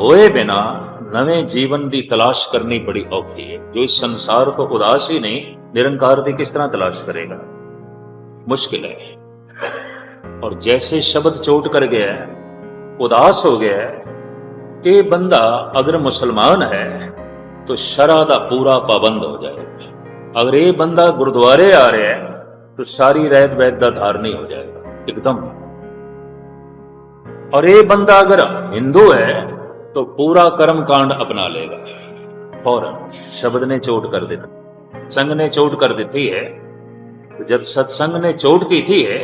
ਹੋਏ ਬਿਨਾ ਨਵੇਂ ਜੀਵਨ ਦੀ ਤਲਾਸ਼ ਕਰਨੀ ਬੜੀ ਔਖੀ ਹੈ ਜੋ ਇਸ ਸੰਸਾਰ ਤੋਂ ਉਦਾਸ ਹੀ ਨਹੀਂ ਨਿਰੰਕਾਰ ਦੀ ਕਿਸ ਤਰ੍ਹਾਂ ਤਲਾਸ਼ ਕਰੇਗਾ ਮੁਸ਼ਕਿਲ ਹੈ और जैसे शब्द चोट कर गया है उदास हो गया है ये बंदा अगर मुसलमान है तो शरा का पूरा पाबंद हो जाएगा अगर ये बंदा गुरुद्वारे आ रहा है तो सारी रैत वैद का धारणी हो जाएगा एकदम और ये बंदा अगर हिंदू है तो पूरा कर्म कांड अपना लेगा फौरन शब्द ने चोट कर देना संग ने चोट कर दी है तो जब सत्संग ने चोट की थी है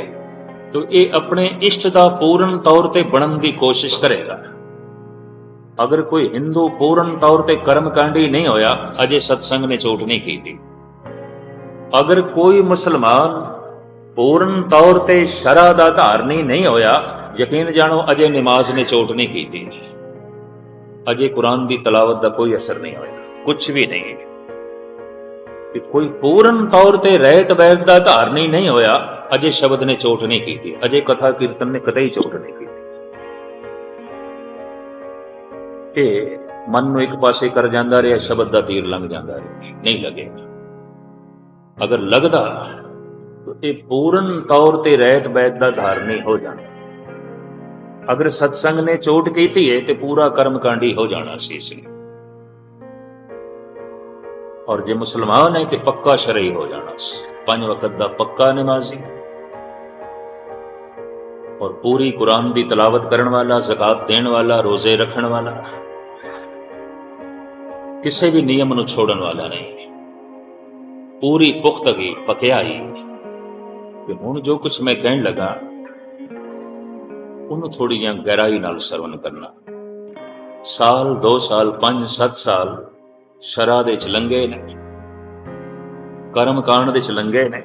तो ये अपने इष्ट का पूर्ण तौर ते बनन की कोशिश करेगा अगर कोई हिंदू पूर्ण तौर ते कर्मकांडी नहीं होया अजय सत्संग ने चोट नहीं की थी अगर कोई मुसलमान पूर्ण तौर ते शरा दा धारनी नहीं होया यकीन जानो अजय नमाज ने चोट नहीं ਅਜੇ ਕੁਰਾਨ ਦੀ ਤਲਾਵਤ ਦਾ ਕੋਈ ਅਸਰ ਨਹੀਂ ਹੋਇਆ ਕੁਝ ਵੀ ਨਹੀਂ ਕਿ ਕੋਈ ਪੂਰਨ ਤੌਰ ਤੇ ਰਹਿਤ ਬੈਤ ਦਾ ਧਾਰਨ ਹੀ ਨਹੀਂ ਹੋਇਆ, ਅਜੇ ਸ਼ਬਦ ਨੇ ਚੋਟ ਨਹੀਂ ਕੀਤੀ, ਅਜੇ ਕਥਾ ਕੀਰਤਨ ਨੇ ਕਦੇ ਹੀ ਚੋਟ ਨਹੀਂ ਕੀਤੀ। ਕਿ ਮਨ ਨੂੰ ਇੱਕ ਪਾਸੇ ਕਰ ਜਾਂਦਾ ਰਿਹਾ, ਸ਼ਬਦ ਦਾ ਤੀਰ ਲੰਘ ਜਾਂਦਾ ਰਿਹਾ, ਨਹੀਂ ਲੱਗੇ। ਅਗਰ ਲੱਗਦਾ, ਤਾਂ ਇਹ ਪੂਰਨ ਤੌਰ ਤੇ ਰਹਿਤ ਬੈਤ ਦਾ ਧਾਰਨ ਹੀ ਹੋ ਜਾਂਦਾ। ਅਗਰ ਸਤਸੰਗ ਨੇ ਚੋਟ ਕੀਤੀ ਹੈ ਤੇ ਪੂਰਾ ਕਰਮ ਕਾਂਡੀ ਹੋ ਜਾਣਾ ਸੀ ਇਸ ਨੇ। ਔਰ ਜੇ ਮੁਸਲਮਾਨ ਹੈ ਤੇ ਪੱਕਾ ਸ਼ਰਈ ਹੋ ਜਾਣਾ ਸੀ। ਪੰਜ ਵਕਤ ਦਾ ਪੱਕਾ ਨਮਾਜ਼ੀ ਔਰ ਪੂਰੀ ਕੁਰਾਨ ਦੀ ਤਲਾਵਤ ਕਰਨ ਵਾਲਾ, ਜ਼ਕਾਤ ਦੇਣ ਵਾਲਾ, ਰੋਜ਼ੇ ਰੱਖਣ ਵਾਲਾ, ਕਿਸੇ ਵੀ ਨਿਯਮ ਨੂੰ ਛੋੜਨ ਵਾਲਾ ਨਹੀਂ। ਪੂਰੀ ਪੁਖਤਗੀ ਪਕਿਆਈ ਕਿ ਹੁਣ ਜੋ ਕੁਝ ਮੈਂ ਕਹਿਣ ਲੱਗਾ ਉਹਨੂੰ ਥੋੜੀ ਜਿਹਾ ਗਹਿਰਾਈ ਨਾਲ ਸਰਵਨ ਕਰਨਾ। ਸਾਲ 2 ਸਾਲ 5 7 ਸਾਲ ਸ਼ਰਾ ਦੇ ਚ ਨੇ। ਕਰਮ ਕਾਂਡ ਦੇ ਚ ਨੇ।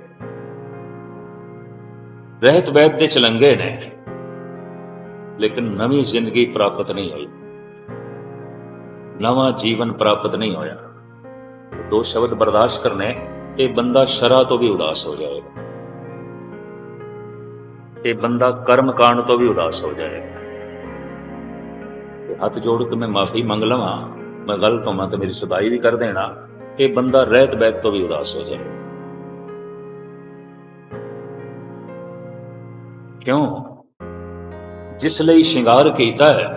ਰਹਿਤ ਵੈਦ ਦੇ ਚਲੰਗੇ ਨੇ। ਲੇਕਿਨ ਨਵੀਂ ਜ਼ਿੰਦਗੀ ਪ੍ਰਾਪਤ ਨਹੀਂ ਹੋਈ। ਨਵਾਂ ਜੀਵਨ ਪ੍ਰਾਪਤ ਨਹੀਂ ਹੋਇਆ। ਦੋ ਸ਼ਬਦ ਬਰਦਾਸ਼ਤ ਕਰਨੇ ਤੇ ਬੰਦਾ ਸ਼ਰਾ ਤੋਂ ਵੀ ਉਦਾਸ ਹੋ ਜਾਏਗਾ। ਇਹ ਬੰਦਾ ਕਰਮ ਕਾਂਡ ਤੋਂ ਵੀ ਉਦਾਸ ਹੋ ਜਾਏਗਾ ਹੱਥ ਜੋੜ ਕੇ ਮੈਂ ਮਾਫੀ ਮੰਗ ਲਵਾਂ, ਮੈਂ ਗਲਤ ਹੋਵਾਂ ਤੇ ਮੇਰੀ ਸੁਧਾਈ ਵੀ ਕਰ ਦੇਣਾ, ਇਹ ਬੰਦਾ ਰਹਿਤ ਵੈਦ ਤੋਂ ਵੀ ਉਦਾਸ ਹੋ ਜਾਏ। ਕਿਉਂ? ਜਿਸ ਲਈ ਸ਼ਿੰਗਾਰ ਕੀਤਾ ਹੈ,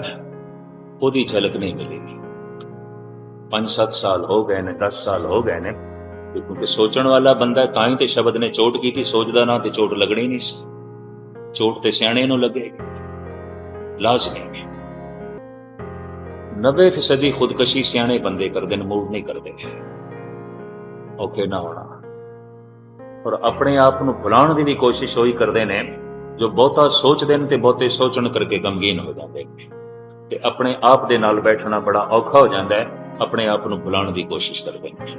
ਉਹਦੀ ਝਲਕ ਨਹੀਂ ਮਿਲੇਗੀ। 5-7 ਸਾਲ ਹੋ ਗਏ ਨੇ 10 ਸਾਲ ਹੋ ਗਏ ਨੇ ਕਿਉਂਕਿ ਸੋਚਣ ਵਾਲਾ ਬੰਦਾ ਤਾਂ ਹੀ ਤੇ ਸ਼ਬਦ ਨੇ ਚੋਟ ਕੀਤੀ, ਸੋਚਦਾ ਨਾ ਤੇ ਚੋਟ ਲੱਗਣੀ ਨਹੀਂ ਸੀ। ਚੋਟ ਤੇ ਸਿਆਣੇ ਨੂੰ ਲੱਗੇਗੀ ਲਾਜ਼ਮੀ 90% ਖੁਦਕਸ਼ੀ ਸਿਆਣੇ ਬੰਦੇ ਕਰਦੇ ਨੇ, ਮੂਡ ਨਹੀਂ ਕਰਦੇ। ਔਖੇ ਨਾ ਹੋਣਾ। ਔਰ ਆਪਣੇ ਆਪ ਨੂੰ ਭੁਲਾਉਣ ਦੀ ਵੀ ਕੋਸ਼ਿਸ਼ ਹੋਈ ਕਰਦੇ ਨੇ, ਜੋ ਬਹੁਤਾ ਸੋਚਦੇ ਨੇ ਤੇ ਬਹੁਤੇ ਸੋਚਣ ਕਰਕੇ ਗਮਗੀਨ ਹੋ ਜਾਂਦੇ ਨੇ। ਤੇ ਆਪਣੇ ਆਪ ਦੇ ਨਾਲ ਬੈਠਣਾ ਬੜਾ ਔਖਾ ਹੋ ਜਾਂਦਾ ਹੈ। ਆਪਣੇ ਆਪ ਨੂੰ ਭੁਲਾਉਣ ਦੀ ਕੋਸ਼ਿਸ਼ ਕਰਦੇ ਨੇ।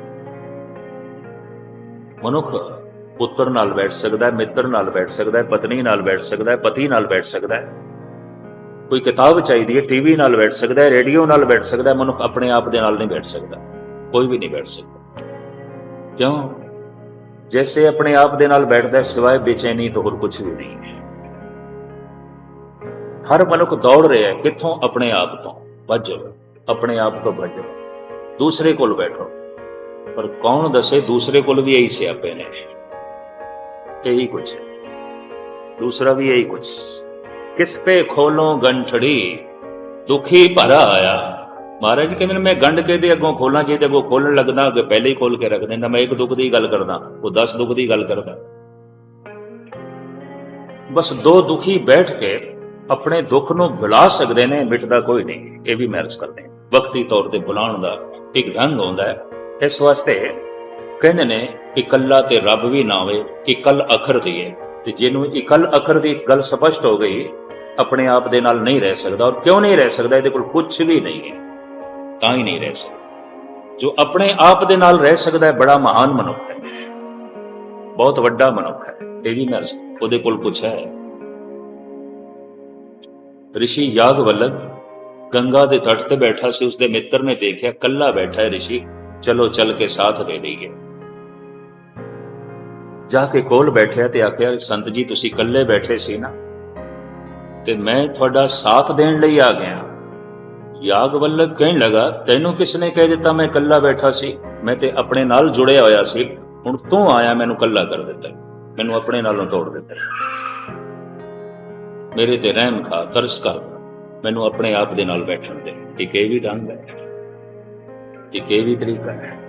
ਮਨੁੱਖ ਪੁੱਤਰ ਨਾਲ ਬੈਠ ਸਕਦਾ ਹੈ, ਮਿੱਤਰ ਨਾਲ ਬੈਠ ਸਕਦਾ ਹੈ, ਪਤਨੀ ਨਾਲ ਬੈਠ ਸਕਦਾ ਹੈ, ਪਤੀ ਨਾਲ ਬੈਠ ਸਕਦਾ ਹੈ। ਕੋਈ ਕਿਤਾਬ ਚਾਹੀਦੀ ਹੈ, ਟੀਵੀ ਨਾਲ ਬੈਠ ਸਕਦਾ ਹੈ, ਰੇਡੀਓ ਨਾਲ ਬੈਠ ਸਕਦਾ ਹੈ, ਮਨੁੱਖ ਆਪਣੇ ਆਪ ਦੇ ਨਾਲ ਨਹੀਂ ਬੈਠ ਸਕਦਾ, ਕੋਈ ਵੀ ਨਹੀਂ ਬੈਠ ਸਕਦਾ। ਕਿਉਂ? ਜੈਸੇ ਆਪਣੇ ਆਪ ਦੇ ਨਾਲ ਬੈਠਦਾ ਸਿਵਾਏ ਬੇਚੈਨੀ ਤੋਂ ਹੋਰ ਕੁਝ ਵੀ ਨਹੀਂ ਹੈ। ਹਰ ਮਨੁੱਖ ਦੌੜ ਰਿਹਾ ਹੈ, ਕਿੱਥੋਂ? ਆਪਣੇ ਆਪ ਤੋਂ। ਭੱਜੋ ਆਪਣੇ ਆਪ ਤੋਂ ਭੱਜੋ ਦੂਸਰੇ ਕੋਲ ਬੈਠੋ। ਪਰ ਕੌਣ ਦੱਸੇ, ਦੂਸਰੇ ਕੋਲ ਵੀ ਇਹੀ ਸਿਆਪੇ ਨੇ। ਇਹੀ ਕੁਛ ਹੈ। ਦੂਸਰਾ ਵੀ ਇਹੀ ਕੁਛ। ਕਿਸ ਪੇ ਖੋਲੋਂ ਗੰਠੜੀ ਦੁਖੀ ਭਰਾ ਆਇਆ। ਮਹਾਰਾਜ ਕਹਿੰਦੇ ਨੇ, ਮੈਂ ਗੰਢ ਕੇ ਦੇ ਅੱਗੋਂ ਖੋਲਾਂ? ਜੇ ਅੱਗੋਂ ਖੋਲਣ ਲੱਗਦਾ, ਅੱਗੇ ਪਹਿਲੇ ਹੀ ਖੋਲ ਕੇ ਰੱਖ ਦਿੰਦਾ। ਮੈਂ ਇੱਕ ਦੁੱਖ ਦੀ ਗੱਲ ਕਰਦਾ, ਉਹ 10 ਦੁੱਖ ਦੀ ਗੱਲ ਕਰਦਾ। ਬਸ ਦੋ ਦੁਖੀ ਬੈਠ ਕੇ ਆਪਣੇ ਦੁੱਖ ਨੂੰ ਬੁਲਾ ਸਕਦੇ ਨੇ ਮਿਟਦਾ ਕੋਈ ਨਹੀਂ। ਇਹ ਵੀ ਮਹਿਰਸ ਕਰਦੇ ਵਕਤੀ ਤੌਰ ਤੇ ਬੁਲਾਉਣ ਦਾ ਇੱਕ ਰੰਗ ਹੁੰਦਾ ਹੈ। ਇਸ ਵਾਸਤੇ ਕਹਿੰਦੇ ਨੇ ਕਿ ਕੱਲਾ ਤੇ ਰੱਬ ਵੀ ਨਾ ਹੋਵੇ ਕਿ ਕੱਲ ਅਖਰ ਦੀ ਹੈ ਤੇ ਜਿਹਨੂੰ ਇਕੱਲ ਅਖਰ ਦੀ ਗੱਲ ਸਪਸ਼ਟ ਹੋ ਗਈ, ਆਪਣੇ ਆਪ ਦੇ ਨਾਲ ਨਹੀਂ ਰਹਿ ਸਕਦਾ। ਔਰ ਕਿਉਂ ਨਹੀਂ ਰਹਿ ਸਕਦਾ? ਇਹਦੇ ਕੋਲ ਕੁਝ ਵੀ ਨਹੀਂ ਹੈ ਤਾਂ ਹੀ ਨਹੀਂ ਰਹਿ ਸਕਦਾ। ਜੋ ਆਪਣੇ ਆਪ ਦੇ ਨਾਲ ਰਹਿ ਸਕਦਾ ਹੈ, ਬੜਾ ਮਹਾਨ ਮਨੁੱਖ ਹੈ। ਬਹੁਤ ਵੱਡਾ ਮਨੁੱਖ ਹੈ। ਇਹ ਵੀ ਨਰਸ ਉਹਦੇ ਕੋਲ ਕੁਝ ਹੈ। ਰਿਸ਼ੀ ਯਾਗ ਯਾਗਵਲਕ ਗੰਗਾ ਦੇ ਤੱਟ ਤੇ ਬੈਠਾ ਸੀ, ਉਸਦੇ ਮਿੱਤਰ ਨੇ ਦੇਖਿਆ, ਕੱਲਾ ਬੈਠਾ ਹੈ ਰਿਸ਼ੀ। ਚਲੋ, ਚੱਲ ਕੇ ਸਾਥ ਦੇ ਲਈਏ ਜਾ ਕੇ ਕੋਲ ਬੈਠਿਆ ਤੇ ਆਖਿਆ, ਸੰਤ ਜੀ, ਤੁਸੀਂ ਇਕੱਲੇ ਬੈਠੇ ਸੀ ਨਾ? ਤੇ ਮੈਂ ਤੁਹਾਡਾ ਸਾਥ ਦੇਣ ਲਈ ਆ ਗਿਆ। ਯਾਗਵੱਲਭ ਕਹਿਣ ਲਗਾ, ਤੈਨੂੰ ਕਿਸ ਨੇ ਕਹਿ ਦਿੱਤਾ ਮੈਂ ਇਕੱਲਾ ਬੈਠਾ ਸੀ? ਮੈਂ ਤੇ ਆਪਣੇ ਨਾਲ ਜੁੜਿਆ ਹੋਇਆ ਸੀ। ਹੁਣ ਤੂੰ ਆਇਆ, ਮੈਨੂੰ ਇਕੱਲਾ ਕਰ ਦਿੱਤਾ। ਮੈਨੂੰ ਆਪਣੇ ਨਾਲੋਂ ਤੋੜ ਦਿੱਤਾ। ਮੇਰੇ ਤੇ ਰਹਿਮ ਖਾ, ਤਰਸ ਕਰ ਮੈਨੂੰ ਆਪਣੇ ਆਪ ਦੇ ਨਾਲ ਬੈਠਣ ਦੇ। ਠੀਕ ਇਹ ਵੀ ਢੰਗ ਹੈ ਠੀਕ ਇਹ ਵੀ ਤਰੀਕਾ ਹੈ।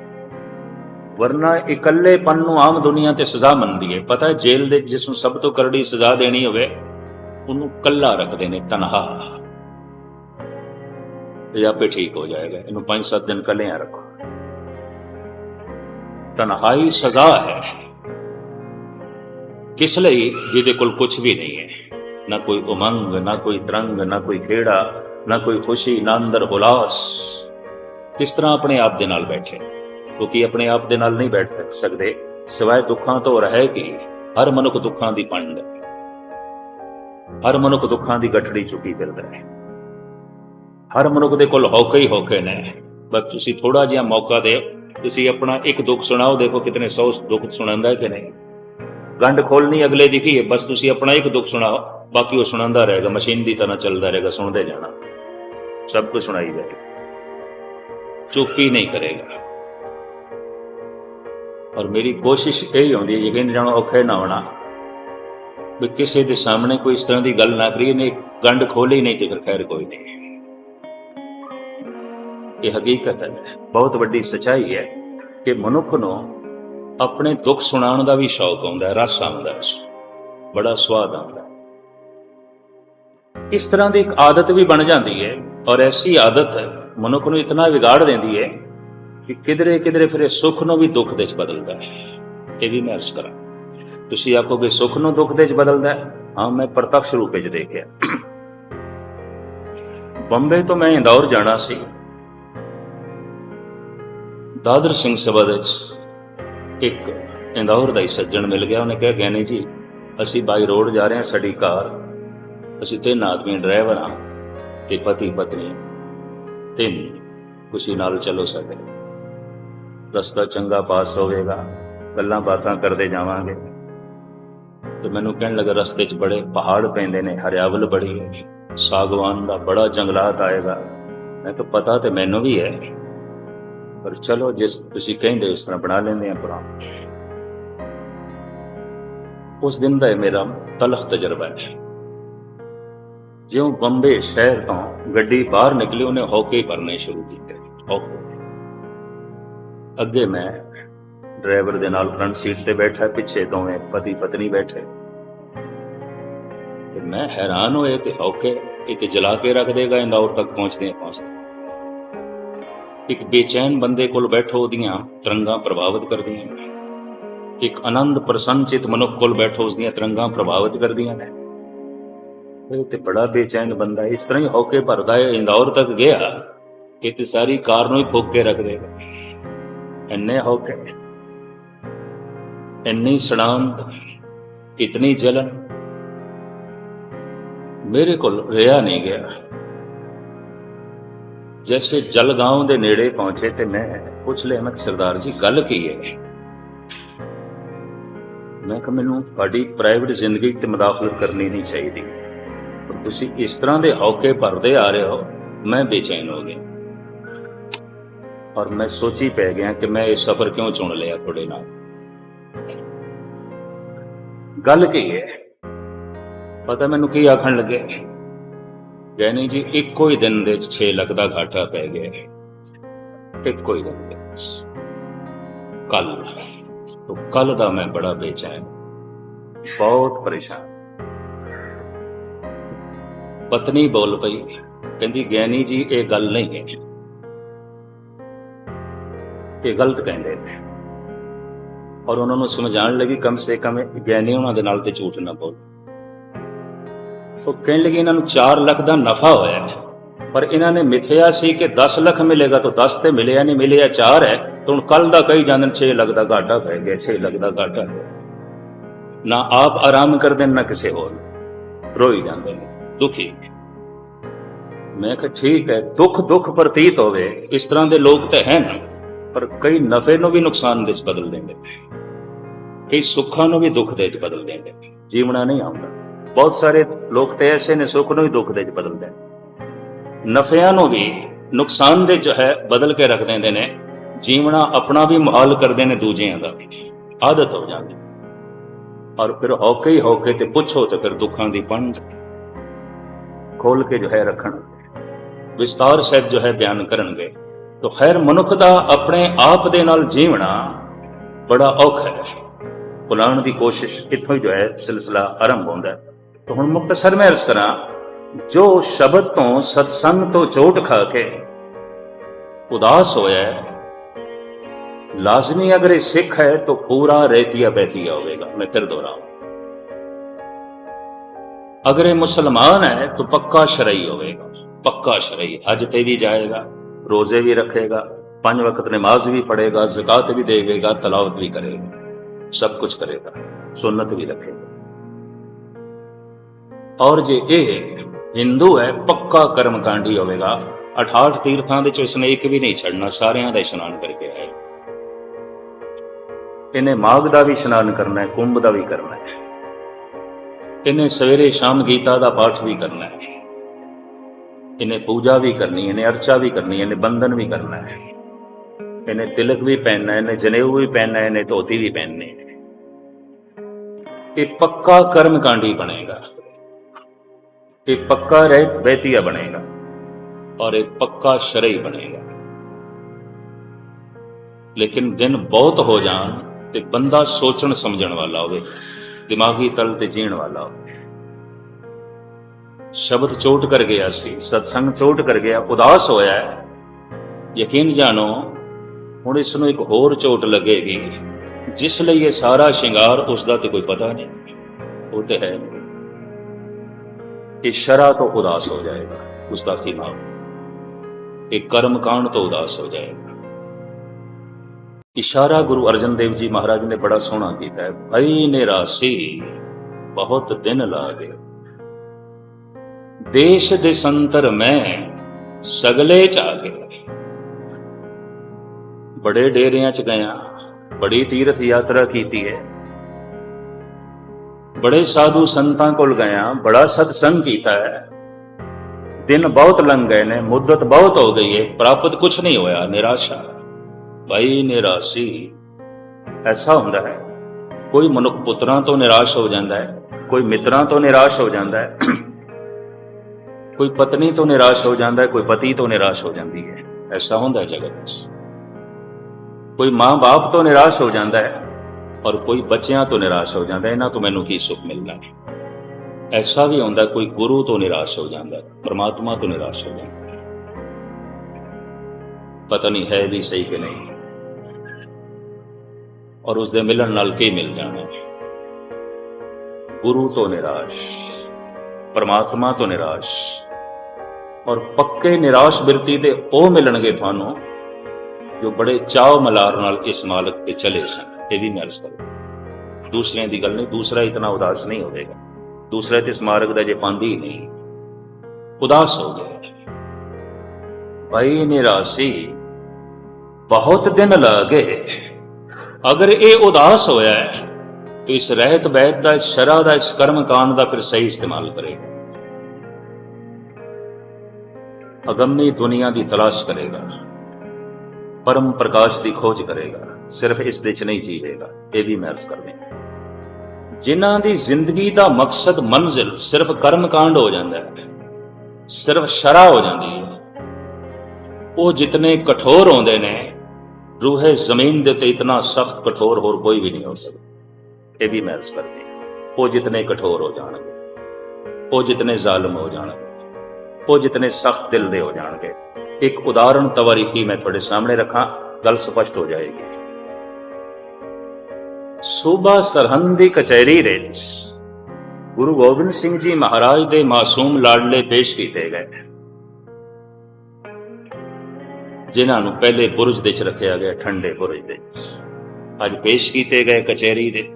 ਵਰਨਾ ਇਕੱਲੇਪਨ ਨੂੰ ਆਮ ਦੁਨੀਆ ਤੇ ਸਜ਼ਾ ਮੰਨਦੀ ਹੈ ਪਤਾ ਹੈ ਜੇਲ੍ਹ ਦੇ ਜਿਸ ਨੂੰ ਸਭ ਤੋਂ ਕਰੜੀ ਸਜ਼ਾ ਦੇਣੀ ਹੋਵੇ, ਉਹਨੂੰ ਕੱਲਾ ਰੱਖਦੇ ਨੇ ਤਨਹਾ। ਇਹ ਆਪੇ ਠੀਕ ਹੋ ਜਾਏਗਾ, ਇਹਨੂੰ 5-7 ਦਿਨ ਕੱਲਿਆਂ ਰੱਖੋ। ਤਨਹਾਈ ਸਜ਼ਾ ਹੈ। ਕਿਸ ਲਈ? ਜਿਹਦੇ ਕੋਲ ਕੁਝ ਵੀ ਨਹੀਂ ਹੈ ਨਾ ਕੋਈ ਉਮੰਗ, ਨਾ ਕੋਈ ਤਰੰਗ, ਨਾ ਕੋਈ ਖੇੜਾ, ਨਾ ਕੋਈ ਖੁਸ਼ੀ, ਨਾ ਅੰਦਰ ਹੁਲਾਸ। ਕਿਸ ਤਰ੍ਹਾਂ ਆਪਣੇ ਆਪ ਦੇ ਨਾਲ ਬੈਠੇ ਕਿਉਂਕਿ ਆਪਣੇ ਆਪ ਦੇ ਨਾਲ ਨਹੀਂ ਬੈਠ ਸਕਦੇ। ਸਿਵਾਏ ਦੁੱਖਾਂ ਤੋਂ ਰਹਿ ਕੇ ਹਰ ਮਨੁੱਖ ਦੁੱਖਾਂ ਦੀ ਪੰਡ ਹੈ ਹਰ ਮਨੁੱਖ ਦੁੱਖਾਂ ਦੀ ਗੱਠੜੀ ਚੁੱਕੀ ਫਿਰਦਾ ਹੈ। ਹਰ ਮਨੁੱਖ ਦੇ ਕੋਲ ਹੌਕੇ ਹੀ ਹੌਕੇ ਨੇ। ਬਸ ਤੁਸੀਂ ਥੋੜਾ ਜਿਹਾ ਮੌਕਾ ਦਿਓ। ਤੁਸੀਂ ਆਪਣਾ ਇੱਕ ਦੁੱਖ ਸੁਣਾਓ। ਦੇਖੋ ਕਿਤਨੇ ਸੌ ਦੁੱਖ ਸੁਣਾਉਂਦਾ ਹੈ ਕਿ ਨਹੀਂ। ਗੰਢ ਖੋਲਣੀ ਅਗਲੇ ਦੀ ਕੀ ਹੈ? ਬਸ ਤੁਸੀਂ ਆਪਣਾ ਇੱਕ ਦੁੱਖ ਸੁਣਾਓ। ਬਾਕੀ ਉਹ ਸੁਣਾਉਂਦਾ ਰਹੇਗਾ। ਮਸ਼ੀਨ ਦੀ ਤਰ੍ਹਾਂ ਚੱਲਦਾ ਰਹੇਗਾ। ਸੁਣਦੇ ਜਾਣਾ। ਸਭ ਕੁਝ ਸੁਣਾਈ ਜਾਏਗਾ। ਚੁੱਪ ਹੀ ਨਹੀਂ ਕਰੇਗਾ। ਔਰ ਮੇਰੀ ਕੋਸ਼ਿਸ਼ ਇਹ ਹੀ ਹੁੰਦੀ ਹੈ, ਯਕੀਨ ਜਾਣੋ, ਔਖੇ ਨਾ ਹੋਣਾ। ਵੀ ਕਿਸੇ ਦੇ ਸਾਹਮਣੇ ਕੋਈ ਇਸ ਤਰ੍ਹਾਂ ਦੀ ਗੱਲ ਨਾ ਕਰੀਏ ਨੇ ਗੰਢ ਖੋਲੀ ਨਹੀਂ ਤੇ ਫਿਰ ਖੈਰ ਕੋਈ ਨਹੀਂ। ਇਹ ਹਕੀਕਤ ਹੈ। ਬਹੁਤ ਵੱਡੀ ਸਚਾਈ ਹੈ ਕਿ ਮਨੁੱਖ ਨੂੰ ਆਪਣੇ ਦੁੱਖ ਸੁਣਾਉਣ ਦਾ ਵੀ ਸ਼ੌਕ ਆਉਂਦਾ ਹੈ, ਰਸ ਆਉਂਦਾ ਹੈ। ਬੜਾ ਸਵਾਦ ਆਉਂਦਾ ਇਸ ਤਰ੍ਹਾਂ ਦੀ ਇੱਕ ਆਦਤ ਵੀ ਬਣ ਜਾਂਦੀ ਹੈ ਔਰ ਐਸੀ ਆਦਤ ਮਨੁੱਖ ਨੂੰ ਇਤਨਾ ਵਿਗਾੜ ਦਿੰਦੀ ਹੈ ਕਿ ਕਿਧਰੇ ਕਿਧਰੇ ਫਿਰ ਇਹ ਸੁੱਖ ਨੂੰ ਵੀ ਦੁੱਖ ਦੇ ਵਿੱਚ ਬਦਲਦਾ ਹੈ। ਇਹ ਵੀ ਮੈਂ ਅਰਜ਼ ਕਰਾਂ। ਤੁਸੀਂ ਆਖੋਗੇ ਸੁੱਖ ਨੂੰ ਦੁੱਖ ਦੇ ਵਿੱਚ ਬਦਲਦਾ ਹੈ? ਹਾਂ, ਮੈਂ ਪ੍ਰਤੱਖ ਰੂਪ ਵਿੱਚ ਦੇਖਿਆ। ਬੰਬੇ ਤੋਂ ਮੈਂ ਇੰਦੌਰ ਜਾਣਾ ਸੀ। ਦਾਦਰ ਸਿੰਘ ਸਭਾ ਦੇ ਵਿੱਚ ਇੱਕ ਇੰਦੌਰ ਦਾ ਹੀ ਸੱਜਣ ਮਿਲ ਗਿਆ। ਉਹਨੇ ਕਿਹਾ ਗਿਆਨੀ ਜੀ, ਅਸੀਂ ਬਾਈ ਰੋਡ ਜਾ ਰਹੇ ਹਾਂ, ਸਾਡੀ ਕਾਰ। ਅਸੀਂ ਤਿੰਨ ਆਦਮੀ ਡਰਾਈਵਰ ਹਾਂ, ਤੇ ਪਤੀ ਪਤਨੀ, ਤਿੰਨ। ਖੁਸ਼ੀ ਨਾਲ ਚੱਲੋ ਸਾਡੇ ਰਸਤਾ ਚੰਗਾ ਪਾਸ ਹੋਵੇਗਾ, ਗੱਲਾਂ ਬਾਤਾਂ ਕਰਦੇ ਜਾਵਾਂਗੇ। ਤੇ ਮੈਨੂੰ ਕਹਿਣ ਲੱਗਾ, ਰਸਤੇ 'ਚ ਬੜੇ ਪਹਾੜ ਪੈਂਦੇ ਨੇ, ਹਰਿਆਵਲ ਬੜੀ ਹੈ, ਸਾਗਵਾਨ ਦਾ ਬੜਾ ਜੰਗਲਾਤ ਆਏਗਾ। ਮੈਂ ਤਾਂ ਪਤਾ ਤੇ ਮੈਨੂੰ ਵੀ ਹੈ। ਪਰ ਚਲੋ, ਜਿਸ ਤੁਸੀਂ ਕਹਿੰਦੇ ਇਸ ਤਰ੍ਹਾਂ ਬਣਾ ਲੈਂਦੇ ਆ ਪ੍ਰੋਗਰਾਮ ਉਸ ਦਿਨ ਦਾ ਇਹ ਮੇਰਾ ਤਲਖ ਤਜਰਬਾ ਹੈ। ਜਿਉਂ ਬੰਬੇ ਸ਼ਹਿਰ ਤੋਂ ਗੱਡੀ ਬਾਹਰ ਨਿਕਲੀ, ਉਹਨੇ ਹੌਕੇ ਕਰਨੇ ਸ਼ੁਰੂ ਕੀਤੇ। ਹੌਕੇ। ਅੱਗੇ ਮੈਂ ਡਰਾਈਵਰ ਦੇ ਨਾਲ ਫਰੰਟ ਸੀਟ ਤੇ ਬੈਠਾ, ਪਿੱਛੇ ਦੋਵੇਂ ਪਤੀ ਪਤਨੀ ਬੈਠੇ। ਤੇ ਮੈਂ ਹੈਰਾਨ ਹੋਏ ਕਿ ਹੌਕੇ ਇੱਕ ਜਲਾ ਕੇ ਰੱਖ ਦੇਗਾ ਇੰਦੌਰ ਤੱਕ ਪਹੁੰਚਦੇ ਪਹੁੰਚਦੇ ਇੱਕ ਬੇਚੈਨ ਬੰਦੇ ਕੋਲ ਬੈਠੋ, ਉਹਦੀਆਂ ਤਰੰਗਾਂ ਪ੍ਰਭਾਵਿਤ ਕਰਦੀਆਂ ਨੇ। ਇੱਕ ਆਨੰਦ ਪ੍ਰਸੰਨਚਿਤ ਮਨੁੱਖ ਕੋਲ ਬੈਠੋ, ਉਸਦੀਆਂ ਤਰੰਗਾਂ ਪ੍ਰਭਾਵਿਤ ਕਰਦੀਆਂ ਨੇ। ਇਹ ਤੇ ਬੜਾ ਬੇਚੈਨ ਬੰਦਾ, ਇਸ ਤਰ੍ਹਾਂ ਹੀ ਹੋ ਕੇ ਭਰਦਾ ਹੈ ਇੰਦੌਰ ਤੱਕ ਗਿਆ ਕਿ ਤੇ ਸਾਰੀ ਕਾਰ ਨੂੰ ਹੀ ਫੋਕ ਕੇ ਰੱਖ ਦੇਗਾ। ਇੰਨੇ ਹੋ ਇੰਨੀ ਸੜਾਂਤ ਕਿਤਨੀ ਜਲਨ। ਮੇਰੇ ਕੋਲ ਰਿਹਾ ਨਹੀਂ ਗਿਆ। ਜੈਸੇ ਜਲਗਾਉਂ ਦੇ ਨੇੜੇ ਪਹੁੰਚੇ ਤੇ ਮੈਂ ਪੁੱਛ ਲਿਆ, ਮੈਂ ਕਿ ਸਰਦਾਰ ਜੀ, ਗੱਲ ਕੀ ਹੈ? ਮੈਂ ਕਿ ਮੈਨੂੰ ਤੁਹਾਡੀ ਪ੍ਰਾਈਵੇਟ ਜ਼ਿੰਦਗੀ ਤੇ ਮਦਾਖਲਤ ਕਰਨੀ ਨਹੀਂ ਚਾਹੀਦੀ। ਤੁਸੀਂ ਇਸ ਤਰ੍ਹਾਂ ਦੇ ਹੌਕੇ ਭਰਦੇ ਆ ਰਹੇ ਹੋ, ਮੈਂ ਬੇਚੈਨ ਹੋ ਗਿਆ। ਔਰ ਮੈਂ ਸੋਚੀ ਪੈ ਗਿਆ ਕਿ ਮੈਂ ਇਹ ਸਫ਼ਰ ਕਿਉਂ ਚੁਣ ਲਿਆ ਤੁਹਾਡੇ ਨਾਲ? ਗੱਲ ਕੀ ਹੈ? ਪਤਾ ਮੈਨੂੰ ਕੀ ਆਖਣ ਲੱਗੇ? ਗੈਨੀ ਜੀ, ਇੱਕੋ ਹੀ ਦਿਨ ਦੇ 6 ਲੱਖ ਦਾ ਘਾਟਾ ਪੈ ਗਿਆ ਇੱਕੋ ਹੀ ਦਿਨ ਦੇ ਕੱਲ ਤੋਂ ਕੱਲ ਦਾ ਮੈਂ ਬੜਾ ਬੇਚੈਨ, ਬਹੁਤ ਪਰੇਸ਼ਾਨ। ਪਤਨੀ ਬੋਲ ਪਈ, ਕਹਿੰਦੀ ਗਿਆਨੀ ਜੀ, ਇਹ ਗੱਲ ਨਹੀਂ ਹੈ। ਇਹ ਗਲਤ ਕਹਿੰਦੇ ਨੇ। ਔਰ ਉਹਨਾਂ ਨੂੰ ਸਮਝਾਉਣ ਲੱਗੀ ਕਮ ਸੇ ਕਮ ਗਿਆਨੀ ਉਹਨਾਂ ਦੇ ਨਾਲ ਤੇ ਝੂਠ ਨਾ ਬੋਲ। ਉਹ ਕਹਿਣ ਲੱਗੇ ਇਹਨਾਂ ਨੂੰ 4 ਲੱਖ ਦਾ ਨਫਾ ਹੋਇਆ ਹੈ। ਪਰ ਇਹਨਾਂ ਨੇ ਮਿਥਿਆ ਸੀ ਕਿ 10 ਲੱਖ ਮਿਲੇਗਾ ਤਾਂ 10 ਤੇ ਮਿਲਿਆ ਨਹੀਂ ਮਿਲਿਆ 4 ਹੈ। ਤਾਂ ਹੁਣ ਕੱਲ ਦਾ ਕਈ ਜਾਂਦੇ 6 ਲੱਖ ਦਾ ਘਾਟਾ ਪੈ ਗਿਆ 6 ਲੱਖ ਦਾ ਘਾਟਾ ਹੈ ਨਾ ਆਪ ਆਰਾਮ ਕਰਦੇ ਨੇ, ਨਾ ਕਿਸੇ ਹੋਰ। ਰੋਈ ਜਾਂਦੇ ਨੇ ਦੁਖੀ। ਮੈਂ ਕਿਹਾ ਠੀਕ ਹੈ ਦੁੱਖ ਦੁੱਖ ਪ੍ਰਤੀਤ ਹੋਵੇ। ਇਸ ਤਰ੍ਹਾਂ ਦੇ ਲੋਕ ਤਾਂ ਹੈ ਨਾ। ਪਰ ਕਈ ਨਫੇ ਨੂੰ ਵੀ ਨੁਕਸਾਨ ਦੇ ਵਿੱਚ ਬਦਲ ਦਿੰਦੇ ਕਈ ਸੁੱਖਾਂ ਨੂੰ ਵੀ ਦੁੱਖ ਦੇ ਵਿੱਚ ਬਦਲ ਦਿੰਦੇ ਜੀਵਣਾ ਨਹੀਂ ਆਉਂਦਾ। ਬਹੁਤ ਸਾਰੇ ਲੋਕ ਤੇ ਐਸੇ ਨੇ ਸੁੱਖ ਨੂੰ ਵੀ ਦੁੱਖ ਦੇ ਵਿੱਚ ਬਦਲ ਨਫਿਆਂ ਨੂੰ ਵੀ ਨੁਕਸਾਨ ਦੇ ਜੋ ਹੈ ਬਦਲ ਕੇ ਰੱਖ ਦਿੰਦੇ ਨੇ। ਜੀਵਣਾ ਆਪਣਾ ਵੀ ਮੁਹਾਲ ਕਰਦੇ ਨੇ ਦੂਜਿਆਂ ਦਾ ਵੀ। ਆਦਤ ਹੋ ਜਾਂਦੀ। ਔਰ ਫਿਰ ਹੌਕੇ ਹੀ ਹੌਕੇ ਤੇ ਪੁੱਛੋ ਤੇ ਫਿਰ ਦੁੱਖਾਂ ਦੀ ਪੰਡ ਖੋਲ ਕੇ ਜੋ ਹੈ ਰੱਖਣ। ਵਿਸਤਾਰ ਸਹਿਤ ਜੋ ਹੈ ਬਿਆਨ ਕਰਨਗੇ। ਤਾਂ ਖੈਰ ਮਨੁੱਖ ਦਾ ਆਪਣੇ ਆਪ ਦੇ ਨਾਲ ਜੀਵਣਾ ਬੜਾ ਔਖਾ ਹੈ। ਭੁਲਾਉਣ ਦੀ ਕੋਸ਼ਿਸ਼ ਇੱਥੋਂ ਹੀ ਜੋ ਹੈ, ਸਿਲਸਿਲਾ ਆਰੰਭ ਹੁੰਦਾ ਹੈ। ਤਾਂ ਹੁਣ ਮੁਕਤਸਰ ਮੈਂ ਅਰਜ਼ ਕਰਾਂ, ਜੋ ਸ਼ਬਦ ਤੋਂ ਸਤਸੰਗ ਤੋਂ ਚੋਟ ਖਾ ਕੇ ਉਦਾਸ ਹੋਇਆ ਲਾਜ਼ਮੀ ਅਗਰ ਇਹ ਸਿੱਖ ਹੈ ਤਾਂ ਪੂਰਾ ਰਹਿਤੀਆ ਬਹਿਤੀਆ ਹੋਵੇਗਾ, ਮੈਂ ਫਿਰ ਦੁਹਰਾਉਂ ਅਗਰ ਇਹ ਮੁਸਲਮਾਨ ਹੈ ਤਾਂ ਪੱਕਾ ਸ਼ਰਈ ਹੋਵੇਗਾ, ਪੱਕਾ ਸ਼ਰਈ, ਅੱਜ ਤੇ ਵੀ ਜਾਏਗਾ। रोजे भी रखेगा पांच वक्त नमाज भी पढ़ेगा जक़ात भी देगा तलावत भी करेगा सब कुछ करेगा सुन्नत भी रखेगा ਔਰ ਜੇ ਇਹ ਹਿੰਦੂ ਹੈ, ਪੱਕਾ ਕਰਮਕਾਂਡੀ ਹੋਵੇਗਾ 68 ਤੀਰਥਾਂ ਦੇ ਚ ਇਸਨੇ ਇੱਕ ਵੀ ਨਹੀਂ ਛੱਡਣਾ, ਸਾਰਿਆਂ ਦਾ ਇਸ਼ਨਾਨ ਕਰਕੇ ਆਏ। ਇਹਨੇ ਮਾਘ ਦਾ ਵੀ ਇਸ਼ਨਾਨ ਕਰਨਾ ਹੈ, ਕੁੰਭ ਦਾ ਵੀ ਕਰਨਾ ਹੈ। ਇਹਨੇ ਸਵੇਰੇ ਸ਼ਾਮ ਗੀਤਾ ਦਾ ਪਾਠ ਵੀ ਕਰਨਾ ਹੈ। ਇਹਨੇ ਪੂਜਾ ਵੀ ਕਰਨੀ ਇਹਨੇ ਅਰਚਾ ਵੀ ਕਰਨੀ ਇਹਨੇ ਬੰਧਨ ਵੀ ਕਰਨਾ ਹੈ ਇਹਨੇ ਤਿਲਕ ਵੀ ਪਹਿਨਣਾ ਇਹਨੇ ਜਨੇਊ ਵੀ ਪਹਿਨਣਾ ਇਹਨੇ ਧੋਤੀ ਵੀ ਪਹਿਨਣੀ ਇਹ ਪੱਕਾ ਕਰਮਕਾਂਡੀ ਬਣੇਗਾ ਇਹ ਪੱਕਾ ਰਹਿਤ ਬਹਿਤੀਆ ਬਣੇਗਾ ਔਰ ਇਹ ਪੱਕਾ ਸ਼ਰਈ ਬਣੇਗਾ ਲੇਕਿਨ ਦਿਨ ਬਹੁਤ ਹੋ ਜਾਣ ਤੇ ਬੰਦਾ ਸੋਚਣ ਸਮਝਣ ਵਾਲਾ ਹੋਵੇ ਦਿਮਾਗੀ ਤਲ ਤੇ ਜੀਣ ਵਾਲਾ ਹੋਵੇ ਸ਼ਬਦ ਚੋਟ ਕਰ ਗਿਆ ਸੀ, ਸਤਸੰਗ ਚੋਟ ਕਰ ਗਿਆ, ਉਦਾਸ ਹੋਇਆ ਹੈ। ਯਕੀਨ ਜਾਣੋ, ਹੁਣ ਇਸ ਨੂੰ ਇੱਕ ਹੋਰ ਚੋਟ ਲੱਗੇਗੀ, ਜਿਸ ਲਈ ਇਹ ਸਾਰਾ ਸ਼ਿੰਗਾਰ ਉਸ ਦਾ ਤੇ ਕੋਈ ਪਤਾ ਨਹੀਂ। ਉਹ ਤੇ ਹੈ। ਇਹ ਸ਼ਰਾ ਤੋਂ ਉਦਾਸ ਹੋ ਜਾਏਗਾ, ਉਸ ਦਾ ਕੀ ਨਾਮ ਇਹ ਕਰਮ ਕਾਂਡ ਤੋਂ ਉਦਾਸ ਹੋ ਜਾਏਗਾ। ਇਸ਼ਾਰਾ ਗੁਰੂ ਅਰਜਨ ਦੇਵ ਜੀ ਮਹਾਰਾਜ ਨੇ ਬੜਾ ਸੋਹਣਾ ਕੀਤਾ ਹੈ। ਭਈ ਨਿਰਾਸੀ, ਬਹੁਤ ਦਿਨ ਲਾ ਲਾਗੇ ਦੇਸ਼ ਦੇ ਸੰਤਰ ਮੈਂ ਸਗਲੇ ਚ ਆ ਚਾਗੇ ਬੜੇ ਡੇਰਿਆਂ ਚ ਗਿਆ, ਬੜੀ ਤੀਰਥ ਯਾਤਰਾ ਕੀਤੀ ਹੈ। ਬੜੇ ਸਾਧੂ ਸੰਤਾਂ ਕੋਲ ਗਿਆ, ਬੜਾ ਸਤਸੰਗ ਕੀਤਾ ਹੈ। ਦਿਨ ਬਹੁਤ ਲੰਘ ਗਏ ਨੇ, ਮੁੱਦਤ ਬਹੁਤ ਹੋ ਗਈ ਹੈ, ਪ੍ਰਾਪਤ ਕੁਝ ਨਹੀਂ ਹੋਇਆ, ਨਿਰਾਸ਼ਾ। ਭਾਈ ਨਿਰਾਸ਼ੀ, ਐਸਾ ਹੁੰਦਾ ਹੈ, ਕੋਈ ਮਨੁੱਖ ਪੁੱਤਰਾਂ ਤੋਂ ਨਿਰਾਸ਼ ਹੋ ਜਾਂਦਾ ਹੈ, ਕੋਈ ਮਿੱਤਰਾਂ ਤੋਂ ਨਿਰਾਸ਼ ਹੋ ਜਾਂਦਾ ਹੈ। ਕੋਈ ਪਤਨੀ ਤੋਂ ਨਿਰਾਸ਼ ਹੋ ਜਾਂਦਾ ਹੈ, ਕੋਈ ਪਤੀ ਤੋਂ ਨਿਰਾਸ਼ ਹੋ ਜਾਂਦੀ ਹੈ। ਐਸਾ ਹੁੰਦਾ ਹੈ ਜਗਤ ਵਿੱਚ। ਕੋਈ ਮਾਂ-ਬਾਪ ਤੋਂ ਨਿਰਾਸ਼ ਹੋ ਜਾਂਦਾ ਹੈ ਔਰ ਕੋਈ ਬੱਚਿਆਂ ਤੋਂ ਨਿਰਾਸ਼ ਹੋ ਜਾਂਦਾ ਇਹਨਾਂ ਤੋਂ ਮੈਨੂੰ ਕੀ ਸੁੱਖ ਮਿਲਣਾ ਹੈ? ਐਸਾ ਵੀ ਹੁੰਦਾ ਕੋਈ ਗੁਰੂ ਤੋਂ ਨਿਰਾਸ਼ ਹੋ ਜਾਂਦਾ ਪਰਮਾਤਮਾ ਤੋਂ ਨਿਰਾਸ਼ ਹੋ ਜਾਂਦਾ ਪਤਾ ਨਹੀਂ ਹੈ ਵੀ ਸਹੀ ਕਿ ਨਹੀਂ। ਔਰ ਉਸ ਦੇ ਮਿਲਣ ਨਾਲ ਕੀ ਮਿਲ ਜਾਣਾ ਗੁਰੂ ਤੋਂ ਨਿਰਾਸ਼, ਪਰਮਾਤਮਾ ਤੋਂ ਨਿਰਾਸ਼ ਔਰ ਪੱਕੇ ਨਿਰਾਸ਼ ਬਿਰਤੀ ਦੇ ਉਹ ਮਿਲਣਗੇ ਤੁਹਾਨੂੰ ਜੋ ਬੜੇ ਚਾਹ ਮਲਾਰ ਨਾਲ ਇਸ ਮਾਲਕ ਤੇ ਚਲੇ ਸਨ। ਇਹ ਵੀ ਮੈਂ ਅਰਜ਼ ਕਰਦਾ ਦੂਸਰਿਆਂ ਦੀ ਗੱਲ ਨਹੀਂ, ਦੂਸਰਾ ਇਤਨਾ ਉਦਾਸ ਨਹੀਂ ਹੋਵੇਗਾ। ਦੂਸਰਾ ਤੇ ਇਸ ਸਮਾਰਕ ਦਾ ਜੇ ਪਾਉਂਦੀ ਨਹੀਂ, ਉਦਾਸ ਹੋ ਗਿਆ। ਭਾਈ ਨਿਰਾਸੀ, ਬਹੁਤ ਦਿਨ ਲਾਗੇ। ਅਗਰ ਇਹ ਉਦਾਸ ਹੋਇਆ ਹੈ, ਤੇ ਇਸ ਰਹਿਤ ਬਹਿਤ ਦਾ ਇਸ ਸ਼ਰਾ ਦਾ, ਇਸ ਕਰਮ ਕਾਂਡ ਦਾ ਫਿਰ ਸਹੀ ਇਸਤੇਮਾਲ ਕਰੇਗਾ। ਅਗੰਮੀ ਦੁਨੀਆ ਦੀ ਤਲਾਸ਼ ਕਰੇਗਾ। ਪਰਮ ਪ੍ਰਕਾਸ਼ ਦੀ ਖੋਜ ਕਰੇਗਾ। ਸਿਰਫ ਇਸ ਚ ਨਹੀਂ ਜੀਵੇਗਾ। ਇਹ ਵੀ ਮੈਂ ਅਰਜ਼ ਕਰਨੀ ਜਿਨ੍ਹਾਂ ਦੀ ਜ਼ਿੰਦਗੀ ਦਾ ਮਕਸਦ ਮੰਜ਼ਿਲ ਸਿਰਫ ਕਰਮ ਕਾਂਡ ਹੋ ਜਾਂਦਾ ਹੈ, ਸਿਰਫ ਸ਼ਰਾ ਹੋ ਜਾਂਦੀ ਹੈ, ਉਹ ਜਿਤਨੇ ਕਠੋਰ ਹੁੰਦੇ ਨੇ, ਰੂਹੇ ਜ਼ਮੀਨ ਦੇ ਤੇ ਇਤਨਾ ਸਖਤ ਕਠੋਰ ਹੋਰ ਕੋਈ ਵੀ ਨਹੀਂ ਹੋ ਸਕਦਾ। ਇਹ ਵੀ ਮੈਂ ਅਰਜ਼ ਕਰਦੀ ਉਹ ਜਿਤਨੇ ਕਠੋਰ ਹੋ ਜਾਣਗੇ, ਉਹ ਜਿਤਨੇ ਜ਼ਾਲਮ ਹੋ ਜਾਣਗੇ ਉਹ ਜਿਤਨੇ ਸਖਤ ਦਿਲ ਦੇ ਹੋ ਜਾਣਗੇ। ਇੱਕ ਉਦਾਹਰਣ ਤਵਾਰੀਖੀ ਮੈਂ ਤੁਹਾਡੇ ਸਾਹਮਣੇ ਰੱਖਾਂ, ਗੱਲ ਸਪਸ਼ਟ ਹੋ ਜਾਏਗੀ। ਸੂਬਾ ਸਰਹੰਦ ਦੀ ਕਚਹਿਰੀ ਵਿੱਚ ਗੁਰੂ ਗੋਬਿੰਦ ਸਿੰਘ ਜੀ ਮਹਾਰਾਜ ਦੇ ਮਾਸੂਮ ਲਾਡਲੇ ਪੇਸ਼ ਕੀਤੇ ਗਏ ਜਿਨ੍ਹਾਂ ਨੂੰ ਪਹਿਲੇ ਬੁਰਜ ਦੇ ਵਿੱਚ ਰੱਖਿਆ ਗਿਆ, ਠੰਡੇ ਬੁਰਜ ਦੇ ਅੱਜ ਪੇਸ਼ ਕੀਤੇ ਗਏ ਕਚਹਿਰੀ ਦੇ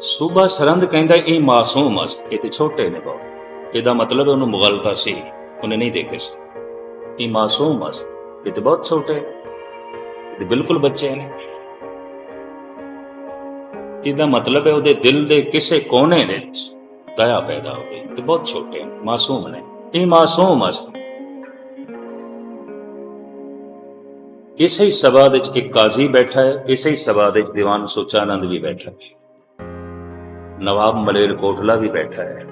ਸੂਬਾ ਸਰਹੰਦ ਕਹਿੰਦਾ, ਇਹ ਮਾਸੂਮ ਅਸਤ, ਇਹ ਤੇ ਛੋਟੇ ਨੇ ਬਹੁਤ। ਇਹਦਾ ਮਤਲਬ ਉਹਨੂੰ ਮੁਗਲਤਾ ਸੀ ਉਹਨੇ ਨਹੀਂ ਦੇਖੇ ਸੀ। ਇਹ ਮਾਸੂਮ ਅਸਤ ਇਹ ਤੇ ਬਹੁਤ ਛੋਟੇ ਇਹ ਬਿਲਕੁਲ ਬੱਚੇ ਨੇ। ਇਹਦਾ ਮਤਲਬ ਹੈ ਉਹਦੇ ਦਿਲ ਦੇ ਕਿਸੇ ਕੋਨੇ ਵਿੱਚ ਦਇਆ ਪੈਦਾ ਹੋ ਗਈ। ਤੇ ਬਹੁਤ ਛੋਟੇ ਮਾਸੂਮ ਨੇ। ਇਹ ਮਾਸੂਮ ਅਸਤ ਇਸੇ ਹੀ ਸਭਾ ਦੇ ਵਿੱਚ ਇੱਕ ਕਾਜ਼ੀ ਬੈਠਾ ਹੈ, ਇਸੇ ਹੀ ਸਭਾ ਦੇ ਵਿੱਚ ਦੀਵਾਨ ਸੁਚਾਨੰਦ ਵੀ ਬੈਠਾ ਹੈ। ਨਵਾਬ ਮਲੇਰ ਕੋਟਲਾ ਵੀ ਬੈਠਾ ਹੈ।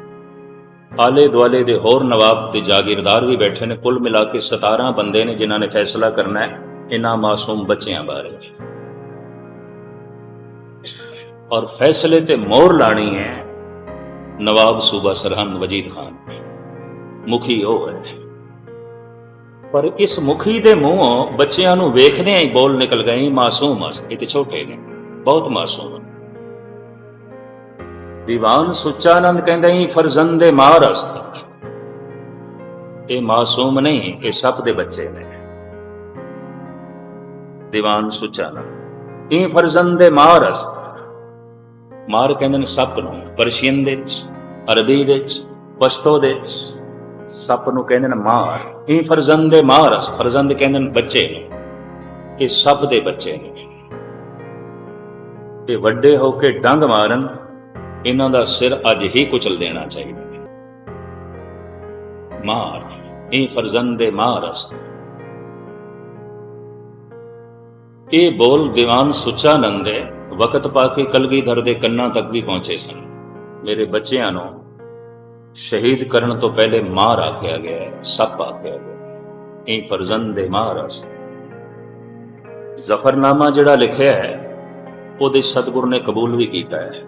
ਆਲੇ ਦੁਆਲੇ ਦੇ ਹੋਰ ਨਵਾਬ ਤੇ ਜਾਗੀਰਦਾਰ ਵੀ ਬੈਠੇ ਨੇ, ਕੁੱਲ ਮਿਲਾ ਕੇ 17 ਬੰਦੇ ਨੇ ਜਿਨ੍ਹਾਂ ਨੇ ਫੈਸਲਾ ਕਰਨਾ ਹੈ ਇਹਨਾਂ ਮਾਸੂਮ ਬੱਚਿਆਂ ਬਾਰੇ। ਔਰ ਫੈਸਲੇ ਤੇ ਮੋਹਰ ਲਾਣੀ ਹੈ ਨਵਾਬ ਸੂਬਾ ਸਰਹੰਦ ਵਜੀਦ ਖਾਨ। ਮੁਖੀ ਉਹ ਹੈ। ਪਰ ਇਸ ਮੁਖੀ ਦੇ ਮੂੰਹੋਂ ਬੱਚਿਆਂ ਨੂੰ ਵੇਖਦਿਆਂ ਹੀ ਬੋਲ ਨਿਕਲ ਗਏ ਮਾਸੂਮ ਅਸ ਇਹ ਤੇ ਛੋਟੇ ਨੇ, ਬਹੁਤ ਮਾਸੂਮ। ਦੀਵਾਨ ਸੁੱਚਾਨੰਦ ਕਹਿੰਦੇ ਹੀ ਫਰਜ਼ੰਦ ਮਾਰਸ ਇਹ ਮਾਸੂਮ ਨਹੀਂ, ਇਹ ਸਭ ਦੇ ਬੱਚੇ ਨੇ। ਦੀਵਾਨ ਸੁੱਚਾਨੰਦ, ਇਹ ਫਰਜ਼ੰਦ ਮਾਰਸ ਮਾਰ ਕਹਿੰਦੇ ਨੇ ਸੱਪ ਨੂੰ, ਪਰਸ਼ੀਅਨ ਦੇ ਵਿੱਚ, ਅਰਬੀ ਦੇ ਵਿੱਚ, ਪਸ਼ਤੋ ਦੇ ਵਿੱਚ। ਸੱਪ ਨੂੰ ਕਹਿੰਦੇ ਨੇ ਮਾਰ। ਇਹ ਫਰਜ਼ੰਦ ਮਾਰਸ ਫਰਜ਼ੰਦ ਕਹਿੰਦੇ ਨੇ ਬੱਚੇ ਨੂੰ। ਇਹ ਸੱਪ ਦੇ ਬੱਚੇ ਨੇ। ਤੇ ਵੱਡੇ ਹੋ ਕੇ ਡੰਗ ਮਾਰਨ ਇਹਨਾਂ ਦਾ ਸਿਰ ਅੱਜ ਹੀ ਕੁਚਲ ਦੇਣਾ ਚਾਹੀਦਾ ਮਾਰ, ਇਹ ਫਰਜ਼ੰਦ ਮਾਰਸ ਇਹ ਬੋਲ ਦੀਵਾਨ ਸੁਚਾਨੰਦ ਹੈ ਵਕਤ ਪਾ ਕੇ ਕਲਗੀਧਰ ਦੇ ਕੰਨਾਂ ਤੱਕ ਵੀ ਪਹੁੰਚੇ ਸਨ। ਮੇਰੇ ਬੱਚਿਆਂ ਨੂੰ ਸ਼ਹੀਦ ਕਰਨ ਤੋਂ ਪਹਿਲੇ ਮਾਰ ਆਖਿਆ ਗਿਆ ਹੈ, ਸੱਪ ਆਖਿਆ ਗਿਆ ਹੈ। ਇਹ ਫਰਜ਼ੰਦ ਦੇ ਮਾਰਸ ਜ਼ਫਰਨਾਮਾ ਜਿਹੜਾ ਲਿਖਿਆ ਹੈ, ਉਹਦੇ ਸਤਿਗੁਰ ਨੇ ਕਬੂਲ ਵੀ ਕੀਤਾ ਹੈ।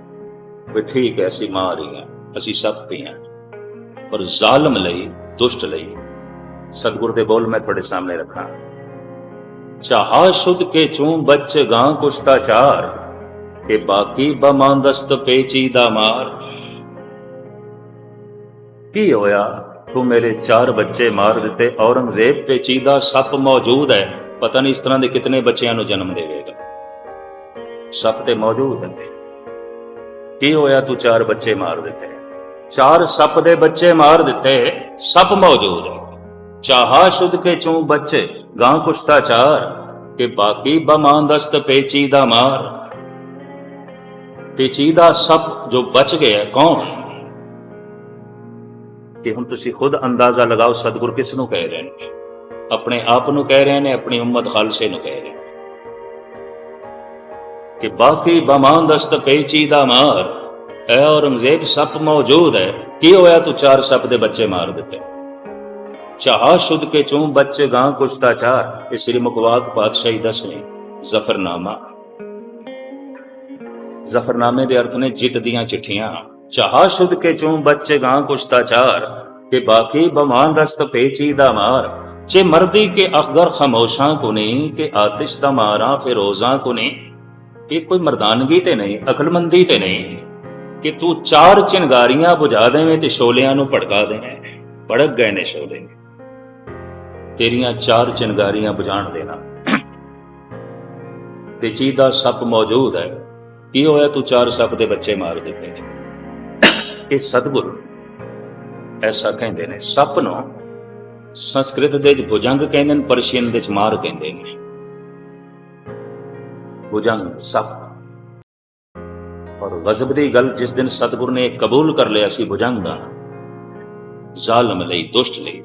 ਵੀ ਠੀਕ ਹੈ, ਅਸੀਂ ਮਾਰ ਹੀ ਹਾਂ, ਅਸੀਂ ਸੱਪ ਹੀ ਹਾਂ। ਪਰ ਜ਼ਾਲਮ ਲਈ, ਦੁਸ਼ਟ ਲਈ ਸਤਿਗੁਰ ਦੇ ਬੋਲ ਮੈਂ ਤੁਹਾਡੇ ਸਾਹਮਣੇ ਰੱਖਾਂ। ਚਾਹਾ ਸ਼ੁੱਧ ਕੇ ਚੂੰ ਬੱਚ ਗਾਂ ਕੁਸ਼ਤਾ ਚਾਰ ਬਾਕੀ ਬਮਾਂਦਸਤ ਪੇਚੀਦਾ ਮਾਰ। ਕੀ ਹੋਇਆ? ਤੂੰ ਮੇਰੇ ਚਾਰ ਬੱਚੇ ਮਾਰ ਦਿੱਤੇ, ਔਰੰਗਜ਼ੇਬ ਪੇਚੀਦਾ ਸੱਪ ਮੌਜੂਦ ਹੈ। ਪਤਾ ਨਹੀਂ ਇਸ ਤਰ੍ਹਾਂ ਦੇ ਕਿਤਨੇ ਬੱਚਿਆਂ ਨੂੰ ਜਨਮ ਦੇਵੇਗਾ। ਸੱਪ ਤੇ ਮੌਜੂਦ ਹੈ। ਕੀ ਹੋਇਆ ਤੂੰ ਚਾਰ ਬੱਚੇ ਮਾਰ ਦਿੱਤੇ? ਚਾਰ ਸੱਪ ਦੇ ਬੱਚੇ ਮਾਰ ਦਿੱਤੇ, ਸੱਪ ਮੌਜੂਦ ਹੈ। ਚਾਹਾ ਸ਼ੁੱਧ ਕੇ ਚੂੰ ਬੱਚੇ, ਗਾਂ ਕੁਸ਼ਤਾ ਚਾਰ ਕਿ ਬਾਕੀ ਬਮਾਂਦਸਤ ਪੇਚੀਦਾ ਮਾਰ। ਪੇਚੀਦਾ ਸੱਪ ਜੋ ਬਚ ਗਿਆ ਕੌਣ? ਕਿ ਹੁਣ ਤੁਸੀਂ ਖੁਦ ਅੰਦਾਜ਼ਾ ਲਗਾਓ ਸਤਿਗੁਰ ਕਿਸ ਨੂੰ ਕਹਿ ਰਹੇ ਨੇ? ਆਪਣੇ ਆਪ ਨੂੰ ਕਹਿ ਰਹੇ ਨੇ, ਆਪਣੀ ਉਮਤ ਖਾਲਸੇ ਨੂੰ ਕਹਿ ਰਹੇ ਨੇ? ਕਿ ਬਾਕੀ ਬਮਾਨ ਦਸਤ ਪੇਚੀ ਦਾ ਮਾਰ। ਐ ਔਰੰਗਜ਼ੇਬ ਸੱਪ ਮੌਜੂਦ ਹੈ ਕੀ ਹੋਇਆ ਤੂੰ ਚਾਰ ਸੱਪ ਦੇ ਬੱਚੇ ਮਾਰ ਦਿੱਤੇ? ਚਾਹ ਸ਼ੁੱਧ ਕੇ ਚੋਂ ਬੱਚੇ ਗਾਂ ਕੁਸ਼ਤਾ ਚਾਰ ਇਹ ਸ੍ਰੀ ਮੁਕਵਾਕ ਪਾਤਸ਼ਾਹੀ ਦਸਵੇਂ ਜ਼ਫਰਨਾਮਾ। ਜ਼ਫਰਨਾਮੇ ਦੇ ਅਰਥ ਨੇ ਜਿੱਤ ਦੀਆਂ ਚਿੱਠੀਆਂ। ਚਾਹ ਸ਼ੁੱਧ ਕੇ ਚੂੰ ਬੱਚੇ ਗਾਂ ਕੁਸ਼ਤਾ ਚਾਰ ਕਿ ਬਾਕੀ ਬਮਾਨ ਦਸਤ ਪੇਚੀ ਦਾ ਮਾਰ। ਚੇ ਮਰਦੀ ਕੇ ਅਖਗਰ ਖਮੋਸ਼ਾਂ ਕੋ ਨਹੀਂ ਕਿ ਆਤਿਸ਼ ਦਾ ਮਾਰਾ ਫਿਰੋਜ਼ਾਂ ਕੋ ਨਹੀਂ ਇਹ ਕੋਈ ਮਰਦਾਨਗੀ ਤੇ ਨਹੀਂ, ਅਕਲਮੰਦੀ ਤੇ ਨਹੀਂ ਕਿ ਤੂੰ ਚਾਰ ਚਿੰਗਾਰੀਆਂ ਬੁਝਾ ਦੇਵੇਂ ਤੇ ਸ਼ੋਲਿਆਂ ਨੂੰ ਭੜਕਾ ਦੇਵੇਂ। ਭੜਕ ਗਏ ਨੇ ਸ਼ੋਲੇ ਤੇਰੀਆਂ ਚਾਰ ਚਿੰਗਾਰੀਆਂ ਬੁਝਾਣ ਦੇਣਾ ਤੇ ਚੀਦਾ ਸੱਪ ਮੌਜੂਦ ਹੈ। ਕੀ ਹੋਇਆ ਤੂੰ ਚਾਰ ਸੱਪ ਦੇ ਬੱਚੇ ਮਾਰ ਦਿੱਤੇ ਨੇ? ਇਹ ਸਤਿਗੁਰ ਐਸਾ ਕਹਿੰਦੇ ਨੇ, ਸੱਪ ਨੂੰ ਸੰਸਕ੍ਰਿਤ ਦੇ ਵਿੱਚ ਭੁਜੰਗ ਕਹਿੰਦੇ ਨੇ, ਪਰਸ਼ੀਅਨ ਦੇ ਵਿੱਚ ਮਾਰ ਕਹਿੰਦੇ ਨੇ। ਭੁਜੰਗ ਸੱਪ। ਔਰ ਗਜ਼ਬ ਦੀ ਗੱਲ ਜਿਸ ਦਿਨ ਸਤਿਗੁਰ ਨੇ ਕਬੂਲ ਕਰ ਲਿਆ ਸੀ ਭੁਜੰਗ ਦਾ ਜ਼ਾਲਮ ਲਈ, ਦੁਸ਼ਟ ਲਈ।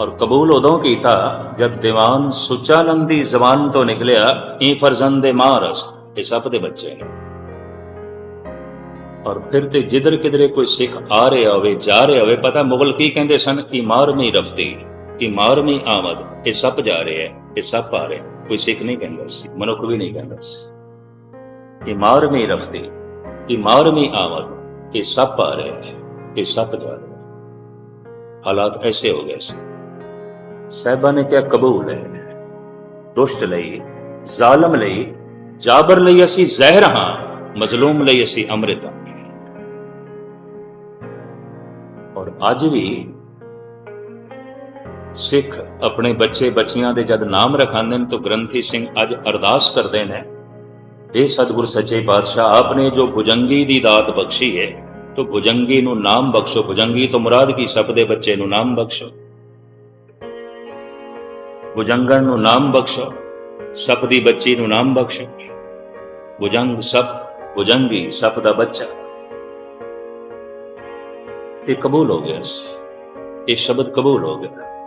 ਔਰ ਕਬੂਲ ਉਦੋਂ ਕੀਤਾ ਜਦ ਦੀਵਾਨ ਸੁਚਾਨੰਦ ਦੀ ਜ਼ਬਾਨ ਤੋਂ ਨਿਕਲਿਆ, ਇਹ ਫਰਜ਼ੰਦ ਮਾਰਸ ਇਹ ਸਭ ਦੇ ਬੱਚੇ ਨੇ। ਔਰ ਫਿਰ ਤੇ ਜਿੱਧਰ ਕਿਧਰੇ ਕੋਈ ਸਿੱਖ ਆ ਰਿਹਾ ਹੋਵੇ, ਜਾ ਰਿਹਾ ਹੋਵੇ, ਪਤਾ ਮੁਗਲ ਕੀ ਕਹਿੰਦੇ ਸਨ? ਕਿ ਮਾਰਮੀ ਰਫਤੀ, ਕਿ ਮਾਰਮੀ ਆਮਦ, ਇਹ ਸੱਪ ਜਾ ਰਿਹਾ ਹੈ, ਇਹ ਸੱਪ ਆ ਰਹੇ ਕੋਈ ਸਿੱਖ ਨਹੀਂ ਕਹਿੰਦਾ ਸੀ ਮਨੁੱਖ ਵੀ ਨਹੀਂ ਕਹਿੰਦਾ ਸੀ ਕਿ ਮਾਰਮੀ ਰਫਤੀ ਕਿ ਮਾਰਮੀ ਆਮਦ ਇਹ ਸੱਪ ਆ ਰਹੇ ਹੈ ਇਹ ਸੱਪ ਜਾ ਰਹੇ ਹਾਲਾਤ ਐਸੇ ਹੋ ਗਏ ਸੀ ਸਾਹਿਬਾਂ ਨੇ ਕਿਹਾ ਕਬੂਲ ਹੈ ਦੁਸ਼ਟ ਲਈ ਜ਼ਾਲਮ ਲਈ ਜਾਬਰ ਲਈ ਅਸੀਂ ਜ਼ਹਿਰ ਹਾਂ ਮਜ਼ਲੂਮ ਲਈ ਅਸੀਂ ਅੰਮ੍ਰਿਤ ਹਾਂ ਔਰ ਅੱਜ ਵੀ ਸਿੱਖ ਆਪਣੇ ਬੱਚੇ ਬੱਚੀਆਂ ਦੇ ਜਦ ਨਾਮ ਰਖਾਉਂਦੇ ਨੇ ਤਾਂ ਗ੍ਰੰਥੀ ਸਿੰਘ ਅੱਜ ਅਰਦਾਸ ਕਰਦੇ ਨੇ। ਇਹ ਸਤਿਗੁਰ ਸੱਚੇ ਪਾਤਸ਼ਾਹ, ਆਪਨੇ ਜੋ ਭੁਜੰਗੀ ਦੀ ਦਾਤ ਬਖਸ਼ੀ ਹੈ, ਤਾਂ ਭੁਜੰਗੀ ਨੂੰ ਨਾਮ ਬਖਸ਼ੋ। ਭੁਜੰਗੀ ਤੋਂ ਮੁਰਾਦ ਕੀ ਸਭ ਦੇ ਬੱਚੇ ਨੂੰ ਨਾਮ ਬਖਸ਼ੋ? ਭੁਜੰਗਣ ਨੂੰ ਨਾਮ ਬਖਸ਼ੋ ਸਪ ਦੀ ਬੱਚੀ ਨੂੰ ਨਾਮ ਬਖਸ਼ੋ। ਭੁਜੰਗ ਸਪ ਭੁਜੰਗੀ ਸਪ ਦਾ ਬੱਚਾ। ਇਹ ਕਬੂਲ ਹੋ ਗਿਆ ਇਹ ਸ਼ਬਦ ਕਬੂਲ ਹੋ ਗਿਆ।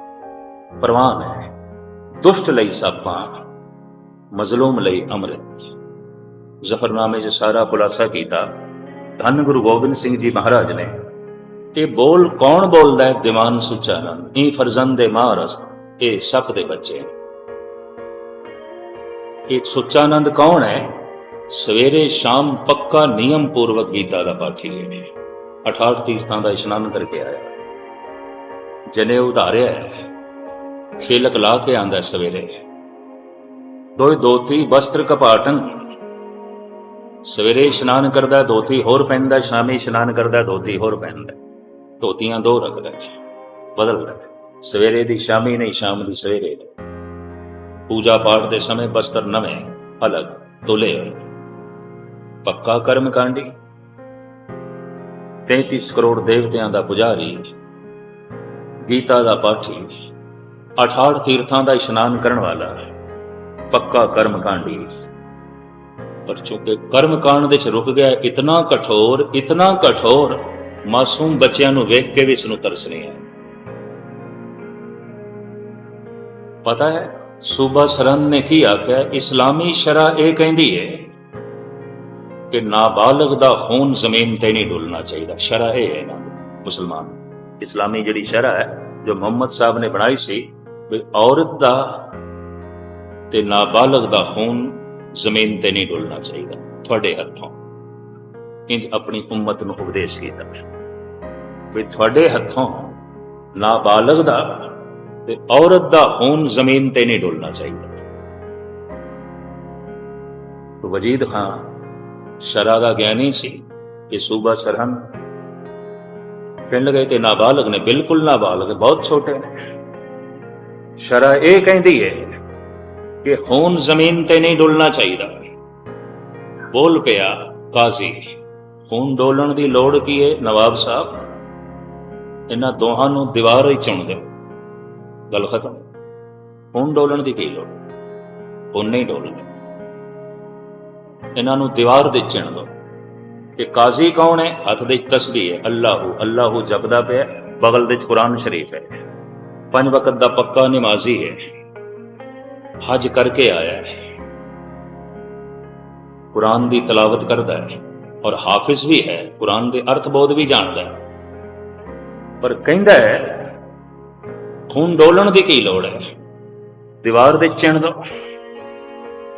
ਪ੍ਰਵਾਨ ਹੈ। ਦੁਸ਼ਟ ਲਈ ਸਾਪਾਂ ਮਜ਼ਲੂਮ ਲਈ ਅੰਮ੍ਰਿਤ। ਜ਼ਫਰਨਾਮੇ 'ਚ ਸਾਰਾ ਖੁਲਾਸਾ ਕੀਤਾ। ਧੰਨ ਗੁਰੂ ਗੋਬਿੰਦ ਸਿੰਘ ਜੀ ਮਹਾਰਾਜ ਨੇ। ਇਹ ਬੋਲ ਕੌਣ ਬੋਲਦਾ ਹੈ? ਦੀਵਾਨ ਸੁਚਾਨੰਦ ਇਹ ਫਰਜ਼ੰਦ ਮਾਰਸ ਇਹ ਸੱਪ ਦੇ ਬੱਚੇ। ਨੇ। ਇਹ ਸੁਚਾਨੰਦ ਕੌਣ ਹੈ? ਸਵੇਰੇ ਸ਼ਾਮ ਪੱਕਾ ਨਿਯਮ ਪੂਰਵਕ ਗੀਤਾ ਦਾ ਪਾਠੀ ਹੈ। 68 ਤੀਰਥਾਂ ਦਾ ਇਸ਼ਨਾਨ ਕਰਕੇ ਆਇਆ। ਜਨੇ ਉਧਾਰਿਆ ਹੈ। ਖੇਲਕ ਲਾ ਕੇ ਆਂਦਾ ਸਵੇਰੇ। ਦੋਇ ਦੋਤੀ ਵਸਤਰ ਕਪਾਟਨ। ਸਵੇਰੇ ਇਸ਼ਨਾਨ ਕਰਦਾ ਧੋਤੀ ਹੋਰ ਪਹਿਨਦਾ ਸ਼ਾਮੀ ਇਸ਼ਨਾਨ ਕਰਦਾ ਧੋਤੀ ਹੋਰ ਪਹਿਨਦਾ ਧੋਤੀਆਂ ਦੋ ਰੱਖਦਾ ਬਦਲਦਾ ਸਵੇਰੇ ਦੀ ਸ਼ਾਮੀ ਨਹੀਂ, ਸ਼ਾਮ ਦੀ ਸਵੇਰੇ ਪੂਜਾ ਪਾਠ ਦੇ ਸਮੇਂ ਬਸਤਰ ਨਵੇਂ, ਅਲਗ ਤੁਲੇ ਪੱਕਾ ਕਰਮ ਕਾਂਡੀ। 33 ਕਰੋੜ ਦੇਵਤਿਆਂ ਦਾ ਪੁਜਾਰੀ। ਗੀਤਾ ਦਾ ਪਾਠੀ। 68 ਤੀਰਥਾਂ ਦਾ ਇਸ਼ਨਾਨ ਕਰਨ ਵਾਲਾ ਪੱਕਾ ਕਰਮ ਕਾਂਡੀ ਪਰ ਚੁੱਕੇ ਕਰਮ ਕਾਂਡ ਦੇ ਚ ਰੁਕ ਗਿਆ, ਇਤਨਾ ਕਠੋਰ ਇਤਨਾ ਕਠੋਰ, ਮਾਸੂਮ ਬੱਚਿਆਂ ਨੂੰ ਵੇਖ ਕੇ ਵੀ ਇਸ ਨੂੰ ਤਰਸ ਨਹੀਂ ਪਤਾ ਹੈ, ਸੂਬਾ ਸਰਨ ਨੇ ਕੀ ਆਖਿਆ? ਇਸਲਾਮੀ ਸ਼ਰਾ ਇਹ ਕਹਿੰਦੀ ਹੈ ਕਿ ਨਾਬਾਲਗ ਦਾ ਖੂਨ ਜ਼ਮੀਨ ਤੇ ਨਹੀਂ ਡੁੱਲਣਾ ਚਾਹੀਦਾ। ਸ਼ਰਾ ਇਹ ਹੈ ਨਾ ਮੁਸਲਮਾਨ, ਇਸਲਾਮੀ ਜਿਹੜੀ ਸ਼ਰਾ ਹੈ, ਜੋ ਮੁਹੰਮਦ ਸਾਹਿਬ ਨੇ ਬਣਾਈ ਸੀ ਵੀ ਔਰਤ ਦਾ ਤੇ ਨਾਬਾਲਗ ਦਾ ਖੂਨ ਜ਼ਮੀਨ ਤੇ ਨਹੀਂ ਡੁੱਲਣਾ ਚਾਹੀਦਾ, ਤੁਹਾਡੇ ਹੱਥੋਂ। ਇੰਜ ਆਪਣੀ ਉਮਤ ਨੂੰ ਉਪਦੇਸ਼ ਕੀਤਾ ਵੀ ਤੁਹਾਡੇ ਹੱਥੋਂ ਨਾਬਾਲਗ ਦਾ ਤੇ ਔਰਤ ਦਾ ਖੂਨ ਜ਼ਮੀਨ ਤੇ ਨਹੀਂ ਡੁੱਲਣਾ ਚਾਹੀਦਾ। ਵਜੀਦ ਖਾਨ ਸ਼ਰਾ ਦਾ ਗਿਆਨੀ ਸੀ ਕਿ ਸੂਬਾ ਸਰਹੰਦ। ਪਿੰਡ ਗਏ ਤੇ ਨਾਬਾਲਗ ਨੇ ਬਿਲਕੁਲ ਨਾਬਾਲਗ, ਬਹੁਤ ਛੋਟੇ ਨੇ। ਸ਼ਰਾ ਇਹ ਕਹਿੰਦੀ ਹੈ ਕਿ ਖੂਨ ਜ਼ਮੀਨ ਤੇ ਨਹੀਂ ਡੁੱਲਣਾ ਚਾਹੀਦਾ। ਬੋਲ ਪਿਆ ਕਾਜ਼ੀ, ਖੂਨ ਡੋਲਣ ਦੀ ਲੋੜ ਕੀ ਹੈ ਨਵਾਬ ਸਾਹਿਬ? ਇਹਨਾਂ ਦੋਹਾਂ ਨੂੰ ਦੀਵਾਰ ਹੀ ਚੁਣ ਦਿਓ। ਗੱਲ ਖਤਮ। ਖੂਨ ਡੋਲਣ ਦੀ ਕੀ ਲੋੜ? ਖੂਨ ਨਹੀਂ ਡੋਲਣਾ। ਇਹਨਾਂ ਨੂੰ ਦੀਵਾਰ ਦੇ ਚਿਣ ਦਿਓ ਕਿ ਕਾਜ਼ੀ ਕੌਣ ਹੈ ਹੱਥ ਦੇ ਤਸਬੀਹ ਹੈ ਅੱਲਾਹੂ ਅੱਲਾਹੂ ਜਪਦਾ ਪਿਆ। ਬਗਲ ਦੇ ਵਿੱਚ ਕੁਰਾਨ ਸ਼ਰੀਫ ਹੈ। ਪੰਜ ਵਕਤ ਦਾ ਪੱਕਾ ਨਮਾਜ਼ੀ ਹੈ। ਹਜ ਕਰਕੇ ਆਇਆ ਹੈ। ਕੁਰਾਨ ਦੀ ਤਲਾਵਤ ਕਰਦਾ ਹੈ ਔਰ ਹਾਫਿਜ਼ ਵੀ ਹੈ। ਕੁਰਾਨ ਦੇ ਅਰਥ ਬੋਧ ਵੀ ਜਾਣਦਾ ਹੈ। ਪਰ ਕਹਿੰਦਾ ਹੈ, ਖੂਨ ਡੋਲਣ ਦੀ ਕੀ ਲੋੜ ਹੈ? ਦੀਵਾਰ ਦੇ ਚਿਣ ਦੋ।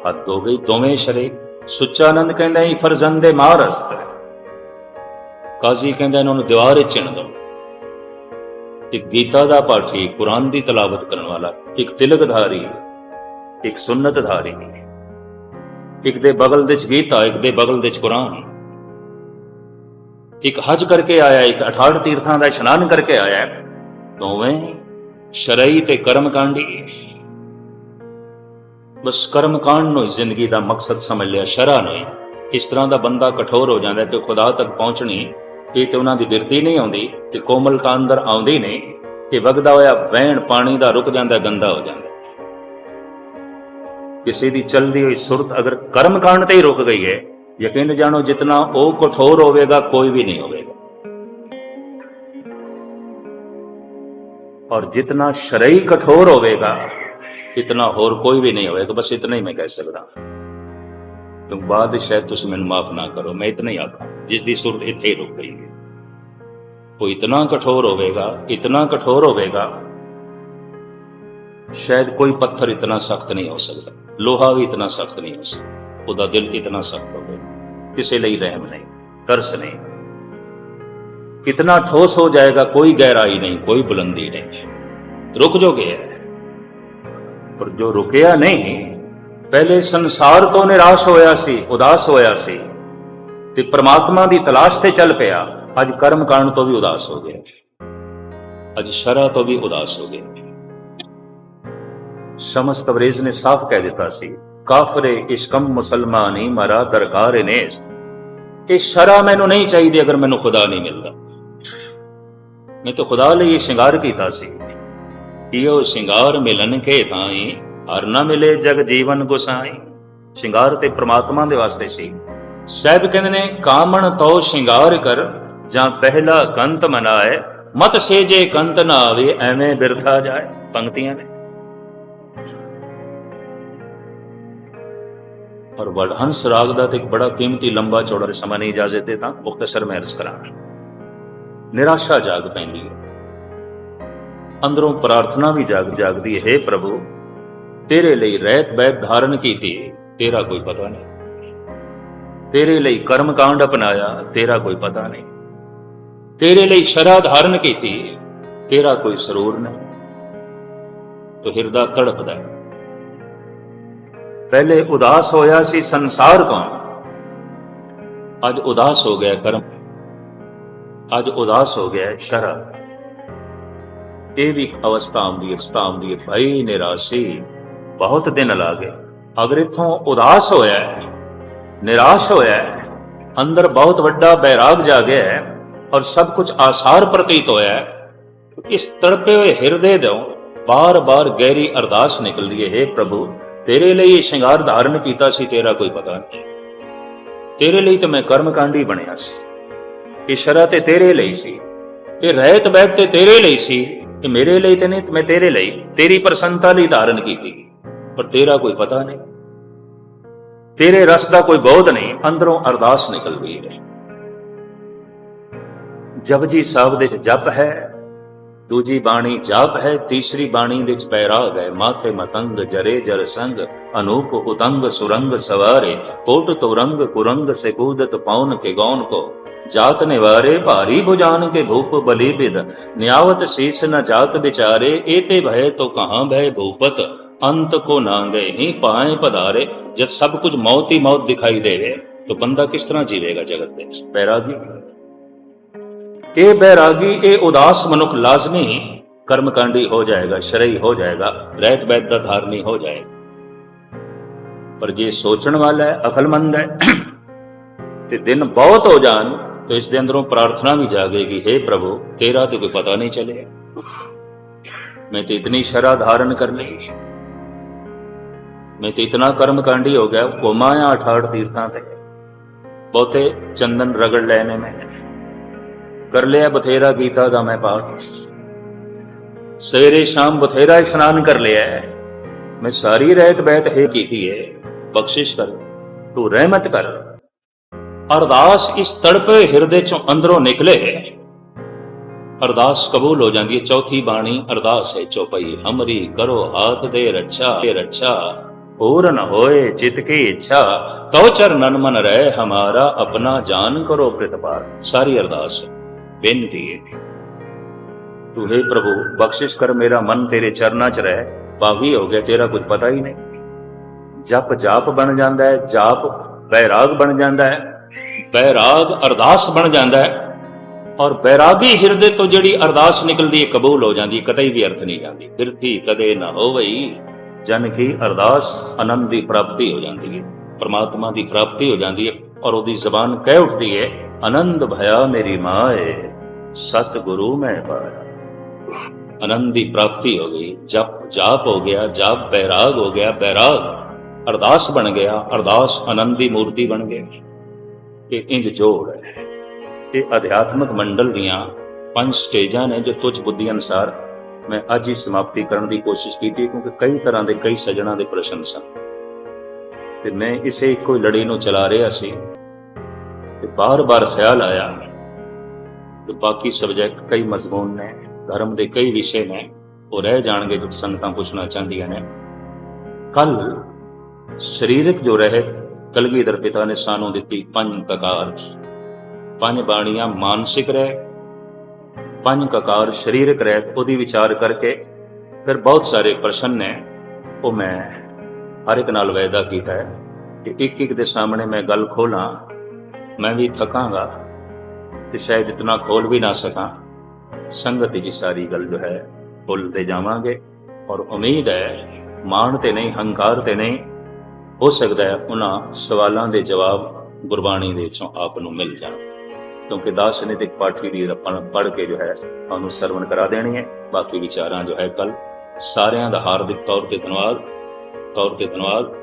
ਹੱਦ ਹੋ ਗਈ ਦੋਵੇਂ ਸ਼ਰੇ। ਸੁੱਚਾਨੰਦ ਕਹਿੰਦਾ, ਇਹ ਫਰਜ਼ੰਦੇ ਮਾਰਸਤ ਹੈ। ਕਾਜ਼ੀ ਕਹਿੰਦਾ, ਇਹਨਾਂ ਨੂੰ ਦੀਵਾਰ ਵਿੱਚ ਚਿਣ ਦੋ। ਇੱਕ ਗੀਤਾ ਦਾ ਪਾਠੀ ਕੁਰਾਨ ਦੀ ਤਲਾਵਤ ਕਰਨ ਵਾਲਾ ਇੱਕ ਤਿਲਕਧਾਰੀ, ਇੱਕ ਸੁਨਨਤਧਾਰੀ ਇੱਕ ਦੇ ਬਗਲ ਦੇ ਚ ਗੀਤਾ, ਇੱਕ ਦੇ ਬਗਲ ਦੇ ਚ ਕੁਰਾਨ। ਇੱਕ ਹਜ ਕਰਕੇ ਆਇਆ, ਇੱਕ 68 ਤੀਰਥਾਂ ਦਾ ਇਸ਼ਨਾਨ ਕਰਕੇ ਆਇਆ। ਦੋਵੇਂ ਸ਼ਰਈ ਤੇ ਕਰਮ ਕਾਂਡੀ ਬਸ ਕਰਮ ਕਾਂਡ ਨੂੰ ਜ਼ਿੰਦਗੀ ਦਾ ਮਕਸਦ ਸਮਝ ਲਿਆ, ਸ਼ਰਾ ਨਹੀਂ ਇਸ ਤਰ੍ਹਾਂ ਦਾ ਬੰਦਾ ਕਠੋਰ ਹੋ ਜਾਂਦਾ ਤੇ ਖੁਦਾ ਤੱਕ ਪਹੁੰਚਣੀ ਇਹ ਤੇ ਉਹਨਾਂ ਦੀ ਬਿਰਤੀ ਨਹੀਂ ਆਉਂਦੀ ਤੇ ਕੋਮਲ ਕਾਂਦਰ ਆਉਂਦੀ ਨਹੀਂ ਕਿ ਵਗਦਾ ਹੋਇਆ ਵਹਿਣ ਪਾਣੀ ਦਾ ਰੁਕ ਜਾਂਦਾ, ਗੰਦਾ ਹੋ ਜਾਂਦਾ। ਕਿਸੇ ਦੀ ਚਲਦੀ ਹੋਈ ਸੁਰਤ ਅਗਰ ਕਰਮ ਕਾਂਡ ਤੇ ਹੀ ਰੁਕ ਗਈ ਹੈ, ਯਕੀਨ ਜਾਣੋ ਜਿੰਨਾ ਉਹ ਕਠੋਰ ਹੋਵੇਗਾ, ਕੋਈ ਵੀ ਨਹੀਂ ਹੋਵੇਗਾ। ਔਰ ਜਿੰਨਾ ਸ਼ਰਈ ਕਠੋਰ ਹੋਵੇਗਾ, ਇਤਨਾ ਹੋਰ ਕੋਈ ਵੀ ਨਹੀਂ ਹੋਵੇਗਾ, ਬਸ ਇਤਨਾ ਹੀ ਮੈਂ ਕਹਿ ਸਕਦਾ। ਤੋਂ ਬਾਅਦ ਸ਼ਾਇਦ ਤੁਸੀਂ ਮੈਨੂੰ ਮਾਫ ਨਾ ਕਰੋ ਮੈਂ ਇਤਨਾ ਹੀ ਆਖਾਂ ਜਿਸ ਦੀ ਸੁਰਤ ਇੱਥੇ ਹੀ ਰੁਕ ਗਈ ਹੈ ਉਹ ਇਤਨਾ ਕਠੋਰ ਹੋਵੇਗਾ ਇਤਨਾ ਕਠੋਰ ਹੋਵੇਗਾ ਸ਼ਾਇਦ ਕੋਈ ਪੱਥਰ ਇਤਨਾ ਸਖਤ ਨਹੀਂ ਹੋ ਸਕਦਾ ਲੋਹਾ ਵੀ ਇਤਨਾ ਸਖਤ ਨਹੀਂ ਹੋ ਸਕਦਾ ਉਹਦਾ ਦਿਲ ਇਤਨਾ ਸਖਤ ਹੋਵੇਗਾ ਕਿਸੇ ਲਈ ਰਹਿਮ ਨਹੀਂ ਤਰਸ ਨਹੀਂ ਇਤਨਾ ਠੋਸ ਹੋ ਜਾਏਗਾ ਕੋਈ ਗਹਿਰਾਈ ਨਹੀਂ ਕੋਈ ਬੁਲੰਦੀ ਨਹੀਂ ਰੁਕ ਜੋਗੇ ਹੈ ਪਰ ਜੋ ਰੁਕਿਆ ਨਹੀਂ ਪਹਿਲੇ ਸੰਸਾਰ ਤੋਂ ਨਿਰਾਸ਼ ਹੋਇਆ ਸੀ, ਉਦਾਸ ਹੋਇਆ ਸੀ ਤੇ ਪ੍ਰਮਾਤਮਾ ਦੀ ਤਲਾਸ਼ ਤੇ ਚੱਲ ਪਿਆ। ਅੱਜ ਕਰਮ ਕਾਂਡ ਤੋਂ ਵੀ ਉਦਾਸ ਹੋ ਗਿਆ। ਅੱਜ ਸ਼ਰਾ ਤੋਂ ਵੀ ਉਦਾਸ ਹੋ ਗਿਆ। ਸ਼ਮਸ ਤਬਰੇਜ਼ ਨੇ ਸਾਫ਼ ਕਹਿ ਦਿੱਤਾ ਸੀ, ਕਾਫਰੇ ਇਸ਼ਕਮ ਮੁਸਲਮਾਨੀ ਮਰਾ ਦਰਗਾਹ ਨੇਸ। ਇਹ ਸ਼ਰਾ ਮੈਨੂੰ ਨਹੀਂ ਚਾਹੀਦੀ ਅਗਰ ਮੈਨੂੰ ਖੁਦਾ ਨਹੀਂ ਮਿਲਦਾ। ਮੈਂ ਤਾਂ ਖੁਦਾ ਲਈ ਸ਼ਿੰਗਾਰ ਕੀਤਾ ਸੀ ਇਹੋ ਸ਼ਿੰਗਾਰ ਮਿਲਣ ਕੇ ਤਾਂ ਹੀ ਹਰ ਨਾ ਮਿਲੇ ਜਗ ਜੀਵਨ ਗੁਸਾਈ। ਸ਼ਿੰਗਾਰ ਤੇ ਪ੍ਰਮਾਤਮਾ ਦੇ ਵਾਸਤੇ ਸੀ। ਸਾਹਿਬ ਕਹਿੰਦੇ ਨੇ, ਕਾਮਣ ਤੋ ਸ਼ਿੰਗਾਰ ਕਰ, ਜਾਂ ਪਹਿਲਾ ਗੰਤ ਮਨਾਏ, ਮਤ ਸੇਜੇ ਕੰਤ ਨਾ ਆਵੇ, ਐਵੇਂ ਬਿਰਥਾ ਜਾਏ। ਪੰਕਤੀਆਂ ਨੇ। ਔਰ ਵਡਹੰਸ ਰਾਗ ਦਾ ਤੇ ਇੱਕ ਬੜਾ ਕੀਮਤੀ ਲੰਬਾ ਚੌੜਾ ਸਮਾਂ ਨਹੀਂ ਇਜਾਜ਼ਤ ਦੇ ਤਾਂ ਮੁਖਤਸਰ ਮੈਂ ਅਰਜ਼ ਕਰਾਂ ਨਿਰਾਸ਼ਾ ਜਾਗ ਪੈਂਦੀ ਹੈ। ਅੰਦਰੋਂ ਪ੍ਰਾਰਥਨਾ ਵੀ ਜਾਗ ਜਾਗਦੀ ਹੈ "हे ਪ੍ਰਭੂ ਤੇਰੇ ਲਈ ਰਹਿਤ ਬੈਤ ਧਾਰਨ ਕੀਤੀ, ਤੇਰਾ ਕੋਈ ਪਤਾ ਨਹੀਂ। ਤੇਰੇ ਲਈ ਕਰਮ ਕਾਂਡ ਅਪਣਾਇਆ, ਤੇਰਾ ਕੋਈ ਪਤਾ ਨਹੀਂ। ਤੇਰੇ ਲਈ ਸ਼ਰਾ ਧਾਰਨ ਕੀਤੀ, ਤੇਰਾ ਕੋਈ ਸਰੂਰ ਨਹੀਂ। ਤੋ ਹਿਰਦਾ ਤੜਪਦਾ ਪਹਿਲੇ ਉਦਾਸ ਹੋਇਆ ਸੀ ਸੰਸਾਰ ਕੌਣ ਅੱਜ ਉਦਾਸ ਹੋ ਗਿਆ ਕਰਮ। ਅੱਜ ਉਦਾਸ ਹੋ ਗਿਆ ਸ਼ਰਾ। ਇਹ ਵੀ ਇੱਕ ਅਵਸਥਾ ਆਉਂਦੀ ਹੈ, ਅਵਸਥਾ ਆਉਂਦੀ ਹੈ, ਭਾਈ ਨਿਰਾਸ਼ੀ। ਬਹੁਤ ਦਿਨ ਲਾ ਗਏ ਅਗਰ ਇਥੋਂ ਉਦਾਸ ਹੋਇਆ ਹੈ ਨਿਰਾਸ਼ ਹੋਇਆ ਹੈ ਅੰਦਰ ਬਹੁਤ ਵੱਡਾ ਬੈਰਾਗ ਜਾਗਿਆ ਹੈ ਔਰ ਸਭ ਕੁਝ ਆਸਾਰ ਪ੍ਰਤੀਤ ਹੋਇਆ ਹੈ ਇਸ ਤੜਪੇ ਹੋਏ ਹਿਰਦੇ ਤੋਂ ਬਾਰ-ਬਾਰ ਗਹਿਰੀ ਅਰਦਾਸ ਨਿਕਲਦੀ ਹੈ हे ਪ੍ਰਭੂ ਤੇਰੇ ਲਈ ਇਹ ਸ਼ਿੰਗਾਰ ਧਾਰਨ ਕੀਤਾ ਸੀ ਤੇਰਾ ਕੋਈ ਪਤਾ ਨਹੀਂ ਤੇਰੇ ਲਈ ਤਾਂ ਮੈਂ ਕਰਮਕਾਂਡੀ ਬਣਿਆ ਸੀ ਇਹ ਸ਼ਰਾ ਤੇ ਤੇਰੇ ਲਈ ਸੀ ਇਹ ਰਹਿਤ ਬੈਤ ਤੇ ਤੇਰੇ ਲਈ ਸੀ ਇਹ ਮੇਰੇ ਲਈ ਤੇ ਨਹੀਂ ਤੇ ਮੈਂ ਤੇਰੇ ਲਈ ਤੇਰੀ ਪ੍ਰਸੰਨਤਾ ਲਈ ਧਾਰਨ ਕੀਤੀ ਪਰ ਤੇਰਾ ਕੋਈ ਪਤਾ ਨਹੀਂ। ਤੇਰੇ ਰਸ ਦਾ ਕੋਈ ਬੋਧ ਨਹੀਂ, ਅੰਦਰੋਂ ਅਰਦਾਸ ਨਿਕਲਦੀ ਹੈ। ਜਪਜੀ ਸਾਹਿਬ ਦੇ ਵਿੱਚ ਜਪ ਹੈ, ਦੂਜੀ ਬਾਣੀ ਜਾਪ ਹੈ, ਤੀਸਰੀ ਬਾਣੀ ਵਿੱਚ ਬੈਰਾਗ ਹੈ। ਮਾਥੇ ਮਤੰਗ, ਜਰੇ ਜਰ ਸੰਗ, ਅਨੂਪ ਉਤੰਗ, ਸੁਰੰਗ ਸਵਾਰੇ, ਕੋਟ ਤੁਰੰਗ, ਕੁਰੰਗ ਸੇ ਕੂਦਤ ਪੌਨ ਕੇ ਗੌਨ ਕੋ। ਜਾਤ ਨਿਵਾਰੇ, ਭਾਰੀ ਭੁਜਾਨ ਕੇ ਭੂਪ ਬਲੀ ਬਿਦ। ਨਿਆਵਤ ਸੀਸ ਨ ਜਾਤ ਵਿਚਾਰੇ ਏਤੇ ਭਏ ਤੋ ਕਹਾਂ ਭਏ ਭੂਪਤ। अंत को नांगे ही पाए पधारे जब सब कुछ मौत ही मौत दिखाई दे तो बंदा किस तरह जीवेगा जगत में बैरागी ਇਹ ਬੈਰਾਗੀ ਇਹ ਉਦਾਸ ਮਨੁੱਖ ਲਾਜ਼ਮੀ ਕਰਮਕਾਂਡੀ ਹੋ ਜਾਏਗਾ ਸ਼ਰਈ ਹੋ ਜਾਏਗਾ ਰਹਿਤ ਬੈਤ ਦਾ ਧਾਰਨੀ ਹੋ ਜਾਏਗਾ ਪਰ ਜੇ ਸੋਚਣ ਵਾਲਾ ਹੈ ਅਕਲਮੰਦ ਹੈ ਤੇ ਦਿਨ ਬਹੁਤ ਹੋ ਜਾਣ तो ਇਸ ਦੇ ਅੰਦਰੋਂ ਪ੍ਰਾਰਥਨਾ ਵੀ ਜਾਗੇਗੀ हे ਪ੍ਰਭੂ ਤੇਰਾ ਤੇ ਕੋਈ ਪਤਾ ਨਹੀਂ ਚੱਲਿਆ ਮੈਂ ਤੇ ਇਤਨੀ ਸ਼ਰਾ ਧਾਰਨ ਕਰ ਲਈ ਮੈਂ ਤੇ ਇਤਨਾ ਕਰਮਕਾਂਡੀ ਹੋ ਗਿਆ ਘੁਮਾਇਆ 68 ਤੀਰਥਾਂ ਤੇ। ਬਹੁਤੇ ਚੰਦਨ ਰਗੜ ਲੈਨੇ ਮੈਂ। ਕਰ ਲਿਆ ਬਥੇਰਾ ਗੀਤਾ ਦਾ ਮੈਂ ਪਾਠ। ਸਵੇਰੇ ਸ਼ਾਮ ਬਥੇਰਾ ਇਸ਼ਨਾਨ ਕਰ ਲਿਆ ਮੈਂ ਸਾਰੀ ਰਹਿਤ ਬੈਤ ਹੈ ਕੀਤੀ ਹੈ। ਬਖਸ਼ਿਸ਼ ਕਰ, ਤੂੰ ਰਹਿਮਤ ਕਰ। ਅਰਦਾਸ ਇਸ ਤੜਪੇ ਹਿਰਦੇ ਚੋਂ ਅੰਦਰੋਂ ਨਿਕਲੇ ਅਰਦਾਸ ਕਬੂਲ ਹੋ ਜਾਂਦੀ ਹੈ। ਚੌਥੀ ਬਾਣੀ, ਅਰਦਾਸ ਹੈ ਚੌਪਈ ਹਮਰੀ ਕਰੋ ਹਾਥ ਦੇ ਰੱਛਾ ਤੇ ਰੱਛਾ। ਹੋਰ ਨ ਹੋਏ ਚਿਤ ਕੀ ਇੱਛਾ ਤਉ ਚਰਨਨ ਮਨ ਰਹਿ ਹਮਾਰਾ, ਆਪਣਾ ਜਾਨ ਕਰੋ ਪ੍ਰਤਪਾਰ ਸਾਰੀ ਅਰਦਾਸ ਹੈ ਬੇਨਤੀ ਹੈ। ਤੂੰ ਹੈ ਪ੍ਰਭੂ, ਬਖਸ਼ਿਸ਼ ਕਰ ਮੇਰਾ ਮਨ ਤੇਰੇ ਚਰਨਾਂ 'ਚ ਰਹਿ। ਪਾਵੀ ਹੋ ਗਿਆ ਤੇਰਾ ਕੁਝ ਪਤਾ ਹੀ ਨਹੀਂ। ਜਪ ਜਾਪ ਬਣ ਜਾਂਦਾ ਹੈ, ਜਾਪ ਬੈਰਾਗ ਬਣ ਜਾਂਦਾ ਹੈ। ਬੈਰਾਗ ਅਰਦਾਸ ਬਣ ਜਾਂਦਾ ਹੈ। ਔਰ ਬੈਰਾਗੀ ਹਿਰਦੇ ਤੋਂ ਜਿਹੜੀ ਅਰਦਾਸ ਨਿਕਲਦੀ ਹੈ, ਕਬੂਲ ਹੋ ਜਾਂਦੀ ਹੈ, ਕਤਈ ਵੀ ਅਰਥ ਨਹੀਂ ਜਾਂਦੀ। ਬਿਰਥੀ ਕਦੇ ਨਾ ਹੋਵਈ। ਜਨ ਕੀ ਅਰਦਾਸ ਆਨੰਦ ਦੀ ਪ੍ਰਾਪਤੀ ਹੋ ਜਾਂਦੀ ਹੈ, ਪਰਮਾਤਮਾ ਦੀ ਪ੍ਰਾਪਤੀ ਹੋ ਜਾਂਦੀ ਹੈ ਔਰ ਉਹਦੀ ਜ਼ਬਾਨ ਕਹਿ ਉੱਠਦੀ ਹੈ ਆਨੰਦ ਭਇਆ ਮੇਰੀ ਮਾਏ ਸਤ ਗੁਰੂ ਮੈਂ ਪਾਇਆ। ਆਨੰਦ ਦੀ ਪ੍ਰਾਪਤੀ ਹੋ ਗਈ, ਜਪ, ਜਾਪ ਹੋ ਗਿਆ, ਜਾਪ ਬੈਰਾਗ ਹੋ ਗਿਆ, ਬੈਰਾਗ ਅਰਦਾਸ ਬਣ ਗਿਆ, ਅਰਦਾਸ ਆਨੰਦ ਦੀ ਮੂਰਤੀ ਬਣ ਗਈ ਇਹ ਇੰਜ ਜੋੜ ਹੈ। ਇਹ ਅਧਿਆਤਮਕ ਮੰਡਲ ਦੀਆਂ ਪੰਜ ਸਟੇਜਾਂ ਨੇ ਜੋ ਤੁਝ ਬੁੱਧੀ ਅਨਸਾਰ ਮੈਂ ਅੱਜ ਹੀ ਸਮਾਪਤੀ ਕਰਨ ਦੀ ਕੋਸ਼ਿਸ਼ ਕੀਤੀ ਕਿਉਂਕਿ ਕਈ ਤਰ੍ਹਾਂ ਦੇ ਕਈ ਸਜਣਾ ਦੇ ਪ੍ਰਸ਼ਨ ਸਨ। ਤੇ ਮੈਂ ਇਸੇ ਇੱਕੋ ਹੀ ਲੜੀ ਨੂੰ ਚਲਾ ਰਿਹਾ ਸੀ ਤੇ ਬਾਰ-ਬਾਰ ਖਿਆਲ ਆਇਆ ਕਿ ਬਾਕੀ ਸਬਜੈਕਟ ਕਈ ਮਜ਼ਮੂਨ ਨੇ, ਧਰਮ ਦੇ ਕਈ ਵਿਸ਼ੇ ਨੇ, ਉਹ ਰਹਿ ਜਾਣਗੇ ਜੋ ਸੰਗਤਾਂ ਪੁੱਛਣਾ ਚਾਹੁੰਦੀਆਂ ਨੇ। ਕੱਲ ਸਰੀਰਕ ਜੋ ਰਹੇ, ਕਲਗੀਧਰ ਪਿਤਾ ਨੇ ਸਾਨੂੰ ਦਿੱਤੀ ਪੰਜ ਕਕਾਰ ਪੰਜ ਬਾਣੀਆਂ ਮਾਨਸਿਕ ਰਹਿ ਪੰਜ ਕਕਾਰ ਸਰੀਰਕ ਰਹਿ ਉਹਦੀ ਵਿਚਾਰ ਕਰਕੇ ਫਿਰ ਬਹੁਤ ਸਾਰੇ ਪ੍ਰਸ਼ਨ ਨੇ। ਉਹ ਮੈਂ ਹਰ ਇੱਕ ਨਾਲ ਵਾਅਦਾ ਕੀਤਾ ਹੈ ਕਿ ਇੱਕ ਇੱਕ ਦੇ ਸਾਹਮਣੇ ਮੈਂ ਗੱਲ ਖੋਲਾਂ, ਮੈਂ ਵੀ ਥਕਾਂਗਾ ਤੇ ਸ਼ਾਇਦ ਇਤਨਾ ਖੋਲ ਵੀ ਨਾ ਸਕਾਂ। ਸੰਗਤ ਦੀ ਸਾਰੀ ਗੱਲ ਜੋ ਹੈ ਭੁੱਲਦੇ ਜਾਵਾਂਗੇ ਔਰ ਉਮੀਦ ਹੈ, ਮਾਣ ਤੇ ਨਹੀਂ, ਹੰਕਾਰ ਤੇ ਨਹੀਂ, ਹੋ ਸਕਦਾ ਹੈ ਉਹਨਾਂ ਸਵਾਲਾਂ ਦੇ ਜਵਾਬ ਗੁਰਬਾਣੀ ਦੇ ਵਿੱਚੋਂ ਆਪ ਨੂੰ ਮਿਲ ਜਾਣ। ਕਿਉਂਕਿ ਦਾਸ ਨੇ ਪਾਠੀ ਦੀ ਆਪਾਂ ਪੜ੍ਹ ਕੇ ਜੋ ਹੈ ਤੁਹਾਨੂੰ ਸਰਵਣ ਕਰਾ ਦੇਣੀ ਹੈ। ਬਾਕੀ ਵਿਚਾਰਾਂ ਜੋ ਹੈ ਕੱਲ ਸਾਰਿਆਂ ਦਾ ਹਾਰਦਿਕ ਤੌਰ ਤੇ ਧੰਨਵਾਦ। ਤੌਰ ਤੇ ਧੰਨਵਾਦ।